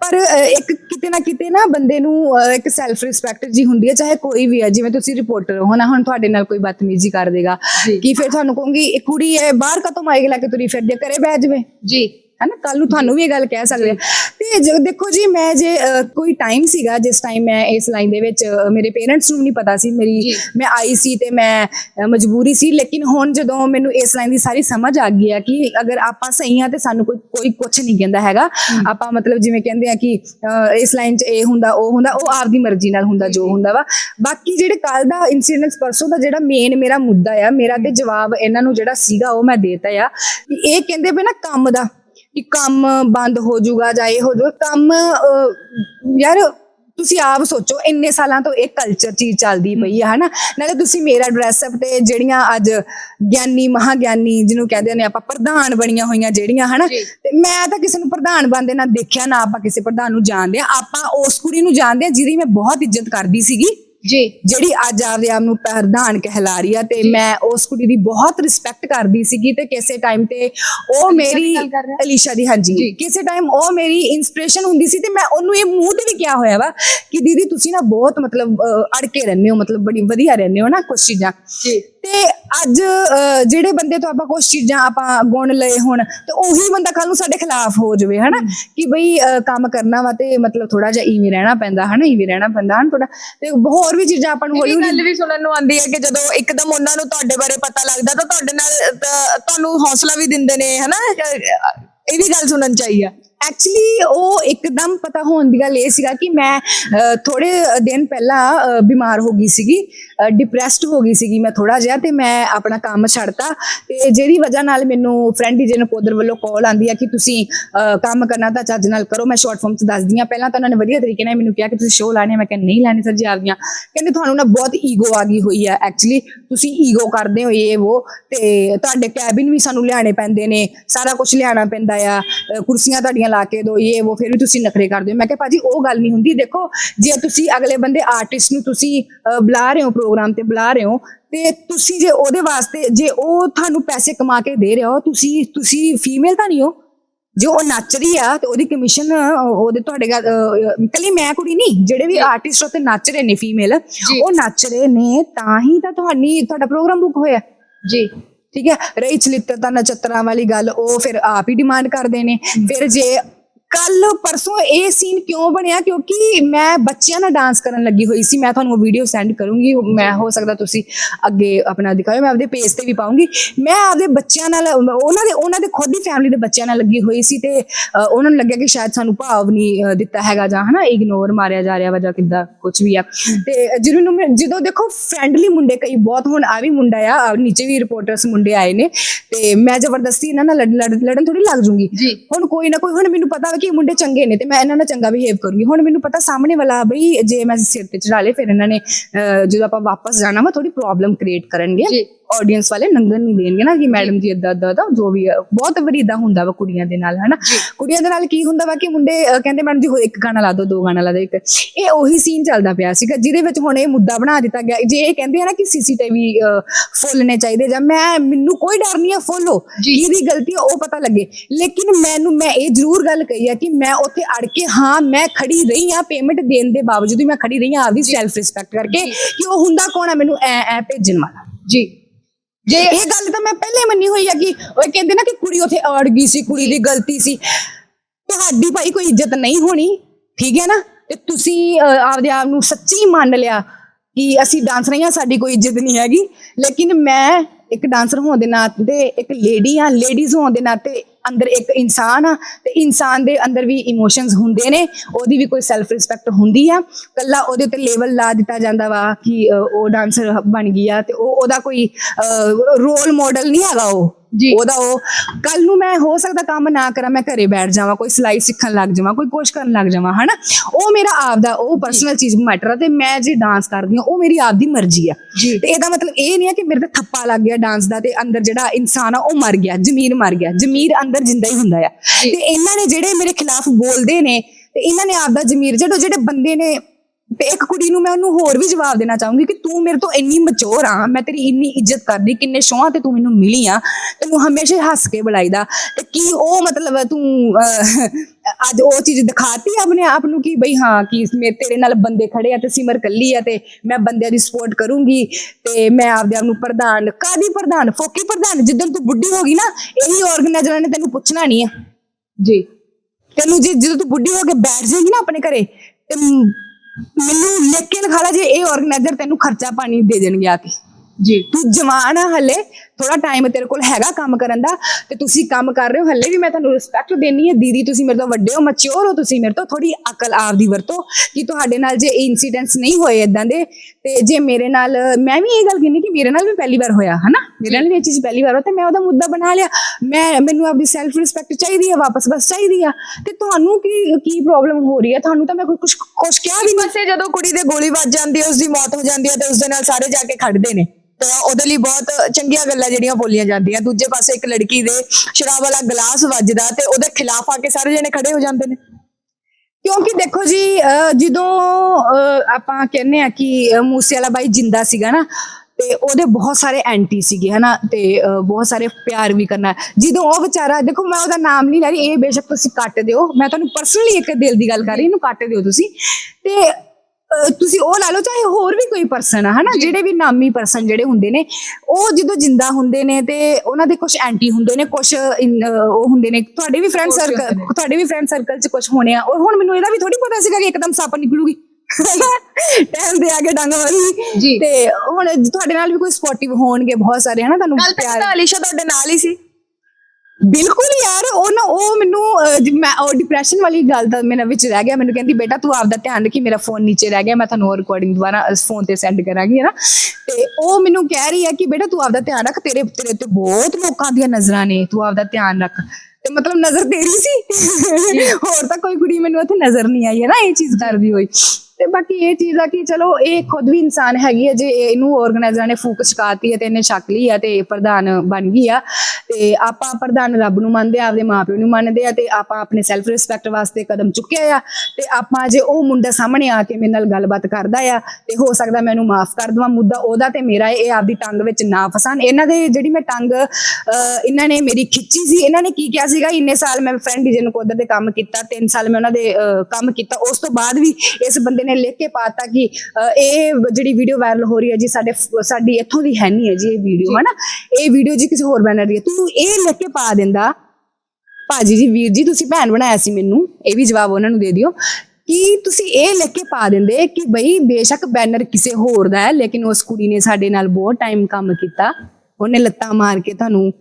ਪਰ ਇੱਕ ਕਿਤੇ ਨਾ ਕਿਤੇ ਨਾ ਬੰਦੇ ਨੂੰ ਇੱਕ ਸੈਲਫ ਰਿਸਪੈਕਟ ਜੀ ਹੁੰਦੀ ਹੈ ਚਾਹੇ ਕੋਈ ਵੀ ਹੈ। ਜਿਵੇਂ ਤੁਸੀਂ ਰਿਪੋਰਟਰ ਹੋ ਨਾ ਹੁਣ ਤੁਹਾਡੇ ਨਾਲ ਕੋਈ ਬਦਤਮੀਜ਼ੀ ਕਰ ਦੇਗਾ। ਕਿ ਫਿਰ ਤੁਹਾਨੂੰ ਕਹੂੰਗੀ ਇਹ ਕੁੜੀ ਹੈ ਬਾਹਰ ਕਦੋਂ ਮਾਈਕ ਲੈ ਕੇ ਤੁਰੀ ਫਿਰਦੀ ਘਰੇ ਬਹਿ ਜਾਵੇ। ਜੀ। ਹੈਨਾ? ਕੱਲ ਨੂੰ ਤੁਹਾਨੂੰ ਵੀ ਇਹ ਗੱਲ ਕਹਿ ਸਕਦੇ ਆ ਤੇ ਦੇਖੋ ਜੀ ਮੈਂ ਜੇ ਕੋਈ ਟਾਈਮ ਸੀਗਾ ਜਿਸ ਟਾਈਮ ਮੈਂ ਇਸ ਲਾਈਨ ਦੇ ਵਿੱਚ ਮੇਰੇ ਪੇਰੈਂਟਸ ਨੂੰ ਨਹੀਂ ਪਤਾ ਸੀ। ਮੇਰੀ। ਮੈਂ ਆਈ ਸੀ ਤੇ ਮੈਂ ਮਜਬੂਰੀ ਸੀ। ਲੇਕਿਨ ਹੁਣ ਜਦੋਂ ਮੈਨੂੰ ਇਸ ਲਾਈਨ ਦੀ ਸਾਰੀ ਸਮਝ ਆ ਗਈ ਆ ਕਿ ਅਗਰ ਆਪਾਂ ਸਹੀ ਆ ਤੇ ਸਾਨੂੰ ਕੋਈ ਕੋਈ ਕੁਝ ਨਹੀਂ ਕਹਿੰਦਾ ਹੈਗਾ। ਆਪਾਂ ਮਤਲਬ ਜਿਵੇਂ ਕਹਿੰਦੇ ਆ ਕਿ ਇਸ ਲਾਈਨ 'ਚ ਇਹ ਹੁੰਦਾ ਉਹ ਹੁੰਦਾ ਉਹ ਆਪਦੀ ਮਰਜ਼ੀ ਨਾਲ ਹੁੰਦਾ ਜੋ ਹੁੰਦਾ ਵਾ। ਬਾਕੀ ਜਿਹੜੇ ਕੱਲ ਦਾ ਇਨਸੀਡੈਂਟਸ ਪਰਸੋਂ ਦਾ ਜਿਹੜਾ ਮੇਨ ਮੇਰਾ ਮੁੱਦਾ ਆ ਮੇਰਾ ਤੇ ਜਵਾਬ ਇਹਨਾਂ ਨੂੰ ਜਿਹੜਾ ਸੀਗਾ ਉਹ ਮੈਂ ਦੇਤਾ ਆ। ਕਿ ਇਹ ਕਹਿੰਦੇ ਪਏ ਨਾ ਕੰਮ ਦਾ। ਕਿ ਕੰਮ ਬੰਦ ਹੋ ਜਾਊਗਾ ਜਾਂ ਇਹ ਹੋ ਜਾਊਗਾ ਕੰਮ ਯਾਰ ਤੁਸੀਂ ਆਪ ਸੋਚੋ ਇੰਨੇ ਸਾਲਾਂ ਤੋਂ ਇਹ ਕਲਚਰ ਚੀਜ਼ ਚੱਲਦੀ ਪਈ ਆ ਹਨਾ? ਨਾਲੇ ਤੁਸੀਂ ਮੇਰਾ ਡਰੈਸ ਅਪ ਤੇ ਜਿਹੜੀਆਂ ਅੱਜ ਗਿਆਨੀ ਮਹਾਗਿਆਨੀ ਜਿਹਨੂੰ ਕਹਿੰਦੇ ਨੇ ਆਪਾਂ ਪ੍ਰਧਾਨ ਬਣੀਆਂ ਹੋਈਆਂ ਜਿਹੜੀਆਂ ਹਨਾ। ਤੇ ਮੈਂ ਤਾਂ ਕਿਸੇ ਨੂੰ ਪ੍ਰਧਾਨ ਬੰਦੇ ਨਾ ਦੇਖਿਆ ਨਾ ਆਪਾਂ ਕਿਸੇ ਪ੍ਰਧਾਨ ਨੂੰ ਜਾਣਦੇ ਆ। ਆਪਾਂ ਉਸ ਕੁੜੀ ਨੂੰ ਜਾਣਦੇ ਆ ਜਿਹਦੀ ਮੈਂ ਬਹੁਤ ਇੱਜ਼ਤ ਕਰਦੀ ਸੀਗੀ। ਜੀ। ਜਿਹੜੀ ਅੱਜ ਆਪਦੇ ਆਪ ਨੂੰ ਪ੍ਰਧਾਨ ਕਹਿਲਾ ਰਹੀ ਆ ਤੇ ਮੈਂ ਉਸ ਕੁੜੀ ਦੀ ਬਹੁਤ ਰਿਸਪੈਕਟ ਕਰਦੀ ਸੀਗੀ ਤੇ ਕਿਸੇ ਟਾਈਮ ਤੇ ਉਹ ਮੇਰੀ? ਅਲੀਸ਼ਾ ਦੀ ਹਾਂਜੀ। ਕਿਸੇ ਟਾਈਮ ਉਹ ਮੇਰੀ ਇਨਸਪੀਰੇਸ਼ਨ ਹੁੰਦੀ ਸੀ ਤੇ ਮੈਂ ਉਹਨੂੰ ਇਹ ਮੂੰਹ ਤੇ ਵੀ ਕਿਹਾ ਹੋਇਆ ਵਾ ਕਿ ਦੀਦੀ ਤੁਸੀਂ ਨਾ ਬਹੁਤ ਮਤਲਬ ਅਹ, ਅੜ ਕੇ ਰਹਿੰਦੇ ਹੋ ਮਤਲਬ ਬੜੀ ਵਧੀਆ ਰਹਿੰਦੇ ਹੋ ਨਾ ਕੁਝ ਚੀਜ਼ਾਂ। ਜੀ। ਤੇ ਅੱਜ ਜਿਹੜੇ ਬੰਦੇ ਤੋਂ ਆਪਾਂ ਕੁਝ ਚੀਜ਼ਾਂ ਆਪਾਂ ਗੁਣ ਲਏ ਹੁਣ ਤੇ ਉਹੀ ਬੰਦਾ ਕੱਲ ਨੂੰ ਸਾਡੇ ਖਿਲਾਫ ਹੋ ਜਾਵੇ ਹਨਾ? ਕਿ ਬਈ ਕੰਮ ਕਰਨਾ ਵਾ ਤੇ ਮਤਲਬ ਥੋੜਾ ਜਿਹਾ ਇਵੇਂ ਰਹਿਣਾ ਪੈਂਦਾ ਹਨਾ? ਇਵੇਂ ਰਹਿਣਾ ਪੈਂਦਾ ਹਨ ਥੋੜਾ ਤੇ ਹੋਰ ਵੀ ਚੀਜ਼ਾਂ ਆਪਾਂ ਨੂੰ ਹੌਲੀ ਗੱਲ ਵੀ ਸੁਣਨ ਨੂੰ ਆਉਂਦੀ ਹੈ ਕਿ ਜਦੋਂ ਇੱਕਦਮ ਉਹਨਾਂ ਨੂੰ ਤੁਹਾਡੇ ਬਾਰੇ ਪਤਾ ਲੱਗਦਾ ਤਾਂ ਤੁਹਾਡੇ ਨਾਲ ਤੁਹਾਨੂੰ ਹੌਸਲਾ ਵੀ ਦਿੰਦੇ ਨੇ ਹਨਾ? ਇਹ ਵੀ ਗੱਲ ਸੁਣਨ ਚਾਹੀਏ ਐਕਚੁਅਲੀ ਉਹ ਇੱਕਦਮ ਪਤਾ ਹੋਣ ਦੀ ਗੱਲ ਇਹ ਸੀਗਾ ਕਿ ਮੈਂ ਥੋੜੇ ਦਿਨ ਪਹਿਲਾਂ ਬਿਮਾਰ ਹੋ ਗਈ ਸੀਗੀ। ਡਿਪਰੈਸਡ ਹੋ ਗਈ ਸੀਗੀ ਮੈਂ ਥੋੜਾ ਜਿਹਾ ਤੇ ਮੈਂ ਆਪਣਾ ਕੰਮ ਛੱਡਤਾ ਤੇ ਜਿਹੜੀ ਵਜ੍ਹਾ ਨਾਲ ਮੈਨੂੰ ਫਰੈਂਡ ਜੀ ਨਕੋਦਰ ਵੱਲੋਂ ਕਾਲ ਆਂਦੀ ਆ ਕਿ ਤੁਸੀਂ ਕੰਮ ਕਰਨਾ ਤਾਂ ਚੱਜ ਨਾਲ ਕਰੋ। ਮੈਂ ਸ਼ਾਰਟ ਫਾਰਮ ਚ ਦੱਸਦੀ ਆ ਪਹਿਲਾਂ ਤਾਂ ਉਹਨਾਂ ਨੇ ਵਧੀਆ ਤਰੀਕੇ ਨਾਲ ਮੈਨੂੰ ਕਿਹਾ ਕਿ ਤੁਸੀਂ ਸ਼ੋਅ ਲਾਣੇ ਮੈਂ ਕਿਹਾ, ਨਹੀਂ ਲਾਣੇ ਸਰ ਜੀ ਆਪਦੀਆਂ। ਕਹਿੰਦੇ, ਤੁਹਾਨੂੰ ਨਾ ਬਹੁਤ ਈਗੋ ਆ ਗਈ ਹੋਈ ਆ। ਐਕਚੁਅਲੀ ਤੁਸੀਂ ਈਗੋ ਕਰਦੇ ਹੋ ਇਹ, ਉਹ ਤੇ ਤੁਹਾਡੇ ਕੈਬਿਨ ਵੀ ਸਾਨੂੰ ਲਿਆਣੇ ਪੈਂਦੇ ਨੇ। ਸਾਰਾ ਕੁਝ ਲਿਆਣਾ ਪੈਂਦਾ ਆ। ਕੁਰਸੀਆਂ ਤੁਹਾਡੀਆਂ ਲਾ ਕੇ ਦੋ, ਇਹ, ਉਹ, ਫਿਰ ਵੀ ਤੁਸੀਂ ਨਖਰੇ ਕਰਦੇ ਹੋ। ਮੈਂ ਕਿਹਾ, ਭਾਜੀ, ਉਹ ਗੱਲ ਨਹੀਂ ਹੁੰਦੀ। ਦੇਖੋ, ਜੇ ਤੁਸੀਂ ਅਗਲੇ ਬੰਦੇ ਆਰਟਿਸਟ ਨੂੰ ਤੁਸੀਂ ਬੁਲਾ ਰਹੇ ਹੋ ਪ੍ਰੋਗਰਾਮ ਤੇ ਬੁਲਾ ਰਹੇ ਹੋ ਤੇ ਤੁਸੀਂ ਜੇ ਉਹਦੇ ਵਾਸਤੇ ਜੇ ਉਹ ਤੁਹਾਨੂੰ ਪੈਸੇ ਕਮਾ ਕੇ ਦੇ ਰਿਹਾ ਹੋ ਤੁਸੀਂ ਤੁਸੀਂ ਫੀਮੇਲ ਤਾਂ ਨਹੀਂ ਹੋ? ਜੋ ਉਹ ਨੱਚ ਰਹੀ ਆ ਤੇ ਉਹਦੀ ਕਮਿਸ਼ਨ ਉਹਦੇ ਤੁਹਾਡੇ ਗੱਲ ਕੱਲੀ ਮੈਂ ਕੁੜੀ ਨਹੀਂ ਜਿਹੜੇ ਵੀ ਆਰਟਿਸਟ ਉੱਤੇ ਨੱਚ ਰਹੇ ਨੇ ਫੀਮੇਲ ਉਹ ਨੱਚ ਰਹੇ ਨੇ ਤਾਂ ਹੀ ਤਾਂ ਤੁਹਾਡੀ ਤੁਹਾਡਾ ਪ੍ਰੋਗਰਾਮ ਬੁੱਕ ਹੋਇਆ। ਜੀ। ਠੀਕ ਹੈ? ਰਹੀ ਚਲਿੱਤਰਤਾ ਨਛੱਤਰਾਂ ਵਾਲੀ ਗੱਲ ਉਹ ਫਿਰ ਆਪ ਹੀ ਡਿਮਾਂਡ ਕਰਦੇ ਨੇ। ਫਿਰ ਜੇ ਕੱਲ ਪਰਸੋਂ ਇਹ ਸੀਨ ਕਿਉਂ ਬਣਿਆ? ਕਿਉਂਕਿ ਮੈਂ ਬੱਚਿਆਂ ਨਾਲ ਡਾਂਸ ਕਰਨ ਲੱਗੀ ਹੋਈ ਸੀ। ਮੈਂ ਤੁਹਾਨੂੰ ਉਹ ਵੀਡੀਓ ਸੈਂਡ ਕਰੂੰਗੀ। ਮੈਂ ਹੋ ਸਕਦਾ ਤੁਸੀਂ ਅੱਗੇ ਆਪਣਾ ਦਿਖਾਓ ਮੈਂ ਆਪਦੇ ਪੇਜ ਤੇ ਵੀ ਪਾਉਂਗੀ। ਮੈਂ ਆਪਦੇ ਬੱਚਿਆਂ ਨਾਲ ਉਹਨਾਂ ਦੇ ਉਹਨਾਂ ਦੇ ਖੁਦ ਦੀ ਫੈਮਿਲੀ ਦੇ ਬੱਚਿਆਂ ਨਾਲ ਲੱਗੀ ਹੋਈ ਸੀ ਤੇ ਉਹਨਾਂ ਨੂੰ ਲੱਗਿਆ ਕਿ ਸ਼ਾਇਦ ਸਾਨੂੰ ਭਾਵ ਨਹੀਂ ਦਿੱਤਾ ਹੈਗਾ ਜਾਂ ਹਨਾ ਇਗਨੋਰ ਮਾਰਿਆ ਜਾ ਰਿਹਾ ਵਾ ਜਾਂ ਕਿੱਦਾਂ ਕੁਝ ਵੀ ਆ। ਤੇ ਜਦੋਂ ਨੂੰ ਮੈਂ- ਜਦੋਂ ਦੇਖੋ ਫ੍ਰੈਂਡਲੀ ਮੁੰਡੇ ਕਈ ਬਹੁਤ ਹੁਣ ਆ ਵੀ ਮੁੰਡਾ ਆ ਨੀਚੇ ਵੀ ਰਿਪੋਰਟਰਸ ਮੁੰਡੇ ਆਏ ਨੇ। ਤੇ ਮੈਂ ਜ਼ਬਰਦਸਤੀ ਇਹਨਾਂ ਨਾਲ ਲੜ- ਲੜ- ਲੜਨ ਥੋੜੀ ਲੱਗ ਜੂੰਗੀ। ਹੁਣ ਕੋਈ ਨਾ ਕੋਈ ਹੁਣ ਮੈਨੂੰ ਪਤਾ ਕਿ ਇਹ ਮੁੰਡੇ ਚੰਗੇ ਨੇ ਤੇ ਮੈਂ ਇਹਨਾਂ ਨਾਲ ਚੰਗਾ ਬਿਹੇਵ ਕਰੂੰਗੀ। ਹੁਣ ਮੈਨੂੰ ਪਤਾ ਸਾਹਮਣੇ ਵਾਲਾ ਬਈ ਜੇ ਮੈਂ ਸਿਰ ਤੇ ਚੜਾ ਲੇ ਫਿਰ ਇਹਨਾਂ ਨੇ ਅਹ, ਜਦੋਂ ਆਪਾਂ ਵਾਪਸ ਜਾਣਾ ਵਾ ਥੋੜੀ ਪ੍ਰੋਬਲਮ ਕ੍ਰੀਏਟ ਕਰਨਗੇ। ਆਡੀਅנס ਵਾਲੇ ਨੰਗਨ ਨਹੀਂ ਦੇਣਗੇ ਨਾ ਕਿ ਮੈਡਮ ਜੀ ਇਦਾਂ ਇਦਾਂ ਦਾ ਜੋ ਵੀ ਆ। ਬਹੁਤ ਵਾਰੀ ਇਦਾਂ ਹੁੰਦਾ ਵਾ ਕੁੜੀਆਂ ਦੇ ਨਾਲ ਹਨਾ? ਕੁੜੀਆਂ ਦੇ ਨਾਲ ਕੀ ਹੁੰਦਾ ਵਾ ਕਿ ਮੁੰਡੇ ਅਹ, ਕਹਿੰਦੇ ਮੈਡਮ ਜੀ ਹੋ ਇੱਕ ਗਾਣਾ ਲਾ ਦਿਓ ਦੋ ਗਾਣਾ ਲਾ ਦਿਓ ਇੱਕ। ਇਹ ਉਹੀ ਸੀਨ ਚੱਲਦਾ ਪਿਆ ਸੀਗਾ ਜਿਹਦੇ ਵਿੱਚ ਹੁਣ ਇਹ ਮੁੱਦਾ ਬਣਾ ਦਿੱਤਾ ਗਿਆ। ਜੇ ਇਹ ਕਹਿੰਦੇ ਆ ਨਾ ਕਿ ਸੀਸੀਟੀਵੀ ਫੁੱਲਣੇ ਚਾਹੀਦੇ ਜਾਂ ਮੈਂ ਮੈਨੂੰ ਕੋਈ ਡਰ ਨਹੀਂ ਆ ਫੁੱਲੋ ਜਿਹਦੀ ਗਲਤੀ ਆ ਉਹ ਪਤਾ ਲੱਗੇ। ਲੇਕਿਨ ਮੈਨੂੰ ਮੈਂ ਇਹ ਜ਼ਰੂਰ ਗੱਲ ਕਹੀ ਆ ਕਿ ਮੈਂ ਉੱਥੇ ਅੜ ਕੇ ਹਾਂ ਮੈਂ ਖੜੀ ਰਹੀ ਆ ਪੇਮੈਂਟ ਦੇਣ ਦੇ ਬਾਵਜੂਦ ਵੀ ਮੈਂ ਖੜੀ ਰਹੀ ਆ ਆਪਦੀ ਸੈਲਫ ਰਿਸਪੈਕਟ ਕਰਕੇ ਕਿ ਉਹ ਹੁੰਦਾ ਕੌਣ ਆ ਮੈਨੂੰ ਐ ਐ ਭੇਜਣ ਵਾਲਾ। ਜੀ। ਜੇ ਇਹ ਗੱਲ ਤਾਂ ਮੈਂ ਪਹਿਲੇ ਮੰਨੀ ਹੋਈ ਆ ਕਿ ਉਹ ਕਹਿੰਦੇ ਨਾ ਕਿ ਕੁੜੀ ਉੱਥੇ ਅੜ ਗਈ ਸੀ ਕੁੜੀ ਦੀ ਗਲਤੀ ਸੀ। ਤੁਹਾਡੀ ਭਾਈ ਕੋਈ ਇੱਜ਼ਤ ਨਹੀਂ ਹੋਣੀ ਠੀਕ ਹੈ ਨਾ? ਤੇ ਤੁਸੀਂ ਅਹ, ਆਪਦੇ ਆਪ ਨੂੰ ਸੱਚੀ ਮੰਨ ਲਿਆ ਕਿ ਅਸੀਂ ਡਾਂਸਰ ਹਾਂ ਸਾਡੀ ਕੋਈ ਇੱਜ਼ਤ ਨਹੀਂ ਹੈਗੀ। ਲੇਕਿਨ ਮੈਂ ਇੱਕ ਡਾਂਸਰ ਹੋਣ ਦੇ ਨਾਤੇ ਇੱਕ ਲੇਡੀ ਆ ਲੇਡੀਜ਼ ਹੋਣ ਦੇ ਨਾਤੇ ਅੰਦਰ ਇੱਕ ਇਨਸਾਨ ਆ, ਤੇ ਇਨਸਾਨ ਦੇ ਅੰਦਰ ਵੀ ਇਮੋਸ਼ਨਸ ਹੁੰਦੇ ਨੇ, ਉਹਦੀ ਵੀ ਕੋਈ ਸੈਲਫ ਰਿਸਪੈਕਟ ਹੁੰਦੀ ਆ। ਕੱਲਾ ਉਹਦੇ ਉੱਤੇ ਲੈਵਲ ਲਾ ਦਿੱਤਾ ਜਾਂਦਾ ਵਾ ਕਿ ਉਹ ਡਾਂਸਰ ਬਣ ਗਈ ਆ ਤੇ ਉਹ, ਉਹਦਾ ਕੋਈ ਰੋਲ ਮਾਡਲ ਨਹੀਂ ਹੈਗਾ ਉਹ। ਉਹਦਾ ਉਹ ਕੱਲ ਨੂੰ ਮੈਂ ਹੋ ਸਕਦਾ ਕੰਮ ਨਾ ਕਰਾਂ ਮੈਂ ਘਰੇ ਬੈਠ ਜਾਵਾਂ ਕੋਈ ਸਿਲਾਈ ਸਿੱਖਣ ਲੱਗ ਜਾਵਾਂ ਕੋਈ ਕੁਛ ਕਰਨ ਲੱਗ ਜਾਵਾਂ ਹਨਾ? ਉਹ ਮੇਰਾ ਆਪ ਦਾ ਉਹ ਪਰਸਨਲ ਚੀਜ਼ ਮੈਟਰ ਆ ਤੇ ਮੈਂ ਜੇ ਡਾਂਸ ਕਰਦੀ ਹਾਂ ਉਹ ਮੇਰੀ ਆਪ ਦੀ ਮਰਜ਼ੀ ਆ। ਤੇ ਇਹਦਾ ਮਤਲਬ ਇਹ ਨਹੀਂ ਆ ਕਿ ਮੇਰੇ ਤੇ ਥੱਪਾ ਲੱਗ ਗਿਆ ਡਾਂਸ ਦਾ ਤੇ ਅੰਦਰ ਜਿਹੜਾ ਇਨਸਾਨ ਆ ਉਹ ਮਰ ਗਿਆ ਜ਼ਮੀਰ ਮਰ ਗਿਆ ਜ਼ਮੀਰ ਅੰਦਰ ਜਿੰਦਾ ਹੀ ਹੁੰਦਾ ਆ। ਤੇ ਇਹਨਾਂ ਨੇ ਜਿਹੜੇ ਮੇਰੇ ਖਿਲਾਫ ਬੋਲਦੇ ਨੇ ਤੇ ਇਹਨਾਂ ਨੇ ਆਪ ਦਾ ਜ਼ਮੀਰ ਜਦੋਂ ਜਿਹੜੇ ਬੰਦੇ ਨੇ ਇੱਕ ਕੁੜੀ ਨੂੰ ਮੈਂ ਉਹਨੂੰ ਹੋਰ ਵੀ ਜਵਾਬ ਦੇਣਾ ਚਾਹੂੰਗੀ ਕਿ ਤੂੰ ਮੇਰੇ ਤੋਂ ਇੰਨੀ ਮਚੋਰ ਆ ਮੈਂ ਤੇਰੀ ਇੰਨੀ ਇੱਜ਼ਤ ਕਰਦੀ ਕਿੰਨੇ ਸ਼ੋਆਂ ਤੇ ਤੂੰ ਮੈਨੂੰ ਮਿਲੀ ਆ ਤੈਨੂੰ ਹਮੇਸ਼ਾ ਹੱਸ ਕੇ ਬੁਲਾਈਦਾ। ਤੇ ਕੀ ਉਹ ਮਤਲਬ ਤੂੰ ਅੱਜ ਉਹ ਚੀਜ਼ ਦਿਖਾਤੀ ਆਪਣੇ ਆਪ ਨੂੰ ਕਿ ਬਈ ਹਾਂ ਕਿ ਮੇਰੇ ਤੇਰੇ ਨਾਲ ਬੰਦੇ ਖੜੇ ਆ ਤੇ ਸਿਮਰ ਕੱਲੀ ਆ ਤੇ ਮੈਂ ਬੰਦਿਆਂ ਦੀ ਸਪੋਰਟ ਕਰੂੰਗੀ ਤੇ ਮੈਂ ਆਪਦੇ ਆਪ ਨੂੰ ਪ੍ਰਧਾਨ ਕਾਦੀ ਪ੍ਰਧਾਨ? ਫੋਕੀ ਪ੍ਰਧਾਨ ਜਿੱਦਣ ਤੂੰ ਬੁੱਢੀ ਹੋ ਗਈ ਨਾ ਇਹੀ ਆਰਗੇਨਾਈਜ਼ਰਾਂ ਨੇ ਤੈਨੂੰ ਪੁੱਛਣਾ ਨਹੀਂ ਆ। ਜੀ। ਤੈਨੂੰ ਜੇ ਜਦੋਂ ਤੂੰ ਬੁੱਢੀ ਹੋ ਕੇ ਬੈਠ ਜਾਏਗੀ ਨਾ ਆਪਣੇ ਘਰੇ ਤੇ ਮ- ਮੈਨੂੰ ਲੇਕਿਨ ਖਾਲਾ ਜੇ ਇਹ ਆਰਗੇਨਾਈਜ਼ਰ ਤੈਨੂੰ ਖਰਚਾ ਪਾਣੀ ਦੇ ਦੇਣਗੇ ਆ ਕੇ। ਜੀ। ਤੂੰ ਜਵਾਨ ਆ ਹਲੇ ਥੋੜਾ ਟਾਈਮ ਤੇਰੇ ਕੋਲ ਹੈਗਾ ਕੰਮ ਕਰਨ ਦਾ ਤੇ ਤੁਸੀਂ ਕੰਮ ਕਰ ਰਹੇ ਹੋ ਹਲੇ ਵੀ ਮੈਂ ਤੁਹਾਨੂੰ ਰਿਸਪੈਕਟ ਦੇਣੀ ਹੈ। ਦੀਦੀ ਤੁਸੀਂ ਮੇਰੇ ਤੋਂ ਵੱਡੇ ਹੋ ਮੈਚੁਰ ਹੋ ਤੁਸੀਂ ਮੇਰੇ ਤੋਂ ਥੋੜੀ ਅਕਲ ਆਪਦੀ ਵਰਤੋ ਕਿ ਤੁਹਾਡੇ ਨਾਲ ਜੇ ਇਨਸੀਡੈਂਟਸ ਨਹੀਂ ਹੋਏ ਇਦਾਂ ਦੇ ਤੇ ਜੇ ਮੇਰੇ ਨਾਲ ਮੈਂ ਵੀ ਇਹ ਗੱਲ ਕਹਿੰਦੀ ਕਿ ਮੇਰੇ ਨਾਲ ਵੀ ਪਹਿਲੀ ਵਾਰ ਹੋਇਆ ਹਨਾ? ਮੇਰੇ ਨਾਲ ਵੀ ਇਹ ਚੀਜ਼ ਪਹਿਲੀ ਵਾਰ ਤੇ ਮੈਂ ਉਹਦਾ ਮੁੱਦਾ ਬਣਾ ਲਿਆ। ਮੈਂ ਮੈਨੂੰ ਆਪਦੀ ਸੈਲਫ ਰਿਸਪੈਕਟ ਚਾਹੀਦੀ ਹੈ ਵਾਪਸ ਬਸ ਚਾਹੀਦੀ ਆ। ਤੇ ਤੁਹਾਨੂੰ ਕੀ ਕੀ ਪ੍ਰੋਬਲਮ ਹੋ ਰਹੀ ਹੈ ਤੁਹਾਨੂੰ ਤਾਂ ਮੈਂ ਕੋਈ ਕੁਝ ਕੁਝ ਕਿਹਾ ਵੀ ਨਹੀਂ। ਪਾਸੇ ਜਦੋਂ ਕੁੜੀ ਦੇ ਗੋਲੀ ਵੱਜ ਜਾਂਦੀ ਹੈ ਉਸ ਦੀ ਮੌਤ ਹੋ ਜਾਂਦੀ ਹੈ ਤੇ ਉਸ ਦੇ ਨਾਲ ਸਾਰੇ ਜਾ ਕੇ ਖੜਦੇ ਨੇ। ਤੇ ਉਹਦੇ ਲਈ ਬਹੁਤ ਚੰਗੀਆਂ ਗੱਲਾਂ ਜਿਹੜੀਆਂ ਬੋਲੀਆਂ ਜਾਂਦੀਆਂ। ਦੂਜੇ ਪਾਸੇ ਇੱਕ ਲੜਕੀ ਦੇ ਸ਼ਰਾਬ ਵਾਲਾ ਗਲਾਸ ਵੱਜਦਾ ਤੇ ਉਹਦੇ ਖਿਲਾਫ ਆ ਕੇ ਸਾਰੇ ਜਣੇ ਖੜੇ ਹੋ ਜਾਂਦੇ ਨੇ। ਕਿਉਂਕਿ ਦੇਖੋ ਜੀ ਜਦੋਂ ਆਪਾਂ ਕਹਿੰਦੇ ਆ ਕਿ ਮੂਸੇ ਵਾਲਾ ਬਾਈ ਜਿੰਦਾ ਸੀਗਾ ਨਾ ਤੇ ਉਹਦੇ ਬਹੁਤ ਸਾਰੇ ਐਂਟੀ ਸੀਗੇ ਹਨਾ ਤੇ ਬਹੁਤ ਸਾਰੇ ਪਿਆਰ ਵੀ ਕਰਨਾ। ਜਦੋਂ ਉਹ ਵਿਚਾਰਾ ਦੇਖੋ ਮੈਂ ਉਹਦਾ ਨਾਮ ਨਹੀਂ ਲੈ ਰਹੀ ਇਹ ਬੇਸ਼ੱਕ ਤੁਸੀਂ ਕੱਟ ਦਿਓ। ਮੈਂ ਤੁਹਾਨੂੰ ਪਰਸਨਲੀ ਇੱਕ ਦਿਲ ਦੀ ਗੱਲ ਕਰ ਰਹੀ ਇਹਨੂੰ ਕੱਟ ਦਿਓ ਤੁਸੀਂ। ਤੇ ਤੁਸੀਂ ਉਹ ਲਾ ਲਓ ਚਾਹੇ ਹੋਰ ਵੀ ਕੋਈ ਪਰਸਨ ਆ ਹਨਾ ਜਿਹੜੇ ਵੀ ਨਾਮੀ ਪਰਸਨ ਜਿਹੜੇ ਹੁੰਦੇ ਨੇ ਉਹ ਜਦੋਂ ਜਿੰਦਾ ਹੁੰਦੇ ਨੇ ਤੇ ਉਹਨਾਂ ਦੇ ਕੁਝ ਐਂਟੀ ਹੁੰਦੇ ਨੇ ਕੁਝ ਉਹ ਹੁੰਦੇ ਨੇ ਤੁਹਾਡੇ ਵੀ ਫਰੈਂਡ ਸਰਕਲ ਤੁਹਾਡੇ ਵੀ ਫਰੈਂਡ ਸਰਕਲ 'ਚ ਕੁਝ ਹੋਣੇ ਆ। ਔਰ ਹੁਣ ਮੈਨੂੰ ਇਹਦਾ ਵੀ ਥੋੜੀ ਪਤਾ ਸੀਗਾ ਕਿ ਇੱਕਦਮ ਸੱਪ ਨਿਕਲੂਗੀ। ਟਾਈਮ ਦੇ ਆਗੇ ਡੰਗ ਮਾਰੀ। ਜੀ। ਤੇ ਹੁਣ ਤੁਹਾਡੇ ਨਾਲ ਵੀ ਕੋਈ ਸਪੋਰਟਿਵ ਹੋਣਗੇ ਬਹੁਤ ਸਾਰੇ ਹਨਾ ਤੁਹਾਨੂੰ ਤੱਕ ਤਾਂ ਅਲੀਸ਼ਾ ਤੁਹਾਡੇ ਨਾਲ ਹੀ ਸੀ। ਬਿਲਕੁਲ ਯਾਰ ਉਹ ਨਾ ਉਹ ਮੈਨੂੰ ਮੈਂ ਉਹ ਡਿਪਰੈਸ਼ਨ ਵਾਲੀ ਗੱਲ ਤਾਂ ਮੇਰੇ ਵਿੱਚ ਰਹਿ ਗਿਆ। ਮੈਨੂੰ ਕਹਿੰਦੀ ਬੇਟਾ ਤੂੰ ਆਪਦਾ ਧਿਆਨ ਰੱਖੀ ਮੇਰਾ ਫੋਨ ਨੀਚੇ ਰਹਿ ਗਿਆ ਮੈਂ ਤੁਹਾਨੂੰ ਉਹ ਰਿਕਾਰਡਿੰਗ ਦੁਬਾਰਾ ਫੋਨ ਤੇ ਸੈਂਡ ਕਰਾਂਗੀ ਹੈ ਨਾ ਤੇ ਉਹ ਮੈਨੂੰ ਕਹਿ ਰਹੀ ਹੈ ਕਿ ਬੇਟਾ ਤੂੰ ਆਪਦਾ ਧਿਆਨ ਰੱਖ ਤੇਰੇ ਤੇਰੇ ਤੇ ਬਹੁਤ ਲੋਕਾਂ ਦੀਆਂ ਨਜ਼ਰਾਂ ਨੇ ਤੂੰ ਆਪਦਾ ਧਿਆਨ ਰੱਖ। ਤੇ ਮਤਲਬ ਨਜ਼ਰ ਤੇਰੀ ਸੀ। ਹੋਰ ਤਾਂ ਕੋਈ ਕੁੜੀ ਮੈਨੂੰ ਉੱਥੇ ਨਜ਼ਰ ਨਹੀਂ ਆਈ ਹੈ ਨਾ ਇਹ ਚੀਜ਼ ਕਰਦੀ ਹੋਈ। ਤੇ ਬਾਕੀ ਇਹ ਚੀਜ਼ ਆ ਕਿ ਚਲੋ ਇਹ ਖੁਦ ਵੀ ਇਨਸਾਨ ਹੈਗੀ ਹੈ ਜੇ ਇਹਨੂੰ ਆਰਗੇਨਾਈਜ਼ਰਾਂ ਨੇ ਫੂਕ ਚਕਾਤੀ ਹੈ ਤੇ ਇਹਨੇ ਛਕ ਲਈ ਆ ਤੇ ਪ੍ਰਧਾਨ ਬਣ ਗਈ ਆ। ਤੇ ਆਪਾਂ ਪ੍ਰਧਾਨ ਰੱਬ ਨੂੰ ਮੰਨਦੇ ਆ ਆਪਦੇ ਮਾਪਿਓ ਨੂੰ ਮੰਨਦੇ ਆ ਤੇ ਆਪਾਂ ਆਪਣੇ ਸੈਲਫ ਰਿਸਪੈਕਟ ਵਾਸਤੇ ਕਦਮ ਚੁੱਕਿਆ ਆ ਤੇ ਆਪਾਂ ਜੇ ਉਹ ਮੁੰਡਾ ਸਾਹਮਣੇ ਆ ਕੇ ਮੇਰੇ ਨਾਲ ਗੱਲਬਾਤ ਕਰਦਾ ਆ ਤੇ ਹੋ ਸਕਦਾ ਮੈਨੂੰ ਮਾਫ ਕਰ ਦਵਾਂ ਮੁੱਦਾ ਉਹਦਾ ਤੇ ਮੇਰਾ ਇਹ ਆਪਦੀ ਟੰਗ ਵਿੱਚ ਨਾ ਫਸਣ। ਇਹਨਾਂ ਦੇ ਜਿਹੜੀ ਮੈਂ ਟੰਗ ਅਹ, ਇਹਨਾਂ ਨੇ ਮੇਰੀ ਖਿੱਚੀ ਸੀ ਇਹਨਾਂ ਨੇ ਕੀ ਕਿਹਾ ਸੀਗਾ ਇੰਨੇ ਸਾਲ ਮੈਂ ਫਰੈਂਡ ਡੀਜੇ ਨੂੰ ਕੋਦਰ ਦੇ ਕੰਮ ਕੀਤਾ 3 ਸਾਲ ਮੈਂ ਉਹਨਾਂ ਦੇ ਅਹ, ਕੰਮ ਕੀਤਾ ਉਸ ਤੋਂ ਬਾਅਦ ਵੀ ਇਸ ਬੰਦੇ ਨੇ ਲਿਖ ਕੇ ਪਾਤਾ ਕਿ ਇਹ ਜਿਹੜੀ ਵੀਡੀਓ ਵਾਇਰਲ ਹੋ ਰਹੀ ਹੈ ਜੀ ਸਾਡੇ ਸਾਡੀ ਇੱਥੋਂ ਦੀ ਹੈ ਨਹੀਂ ਹੈ ਜੀ ਇਹ ਵੀਡੀਓ ਹਨਾ? ਇਹ ਵੀਡੀਓ ਜੀ ਕਿਸੇ ਹੋਰ ਬੈਨਰ ਦੀ ਹੈ। ਤੂੰ ਇਹ ਲਿਖ ਕੇ ਪਾ ਦਿੰਦਾ। ਭਾਜੀ ਜੀ ਵੀਰ ਜੀ ਤੁਸੀਂ ਭੈਣ ਬਣਾਇਆ ਸੀ ਮੈਨੂੰ। ਇਹ ਵੀ ਜਵਾਬ ਉਹਨਾਂ ਨੂੰ ਦੇ ਦਿਓ। ਕਿ ਤੁਸੀਂ ਇਹ ਲਿਖ ਕੇ ਪਾ ਦਿੰਦੇ ਕਿ ਬਈ ਬੇਸ਼ੱਕ ਬੈਨਰ ਕਿਸੇ ਹੋਰ ਦਾ ਹੈ ਲੇਕਿਨ ਉਸ ਕੁੜੀ ਨੇ ਸਾਡੇ ਨਾਲ ਬਹੁਤ ਟਾਈਮ ਕੰਮ ਕੀਤਾ। ਉਹਨੇ ਲੱਤਾਂ ਮਾਰ ਕੇ ਤੁਹਾਨੂੰ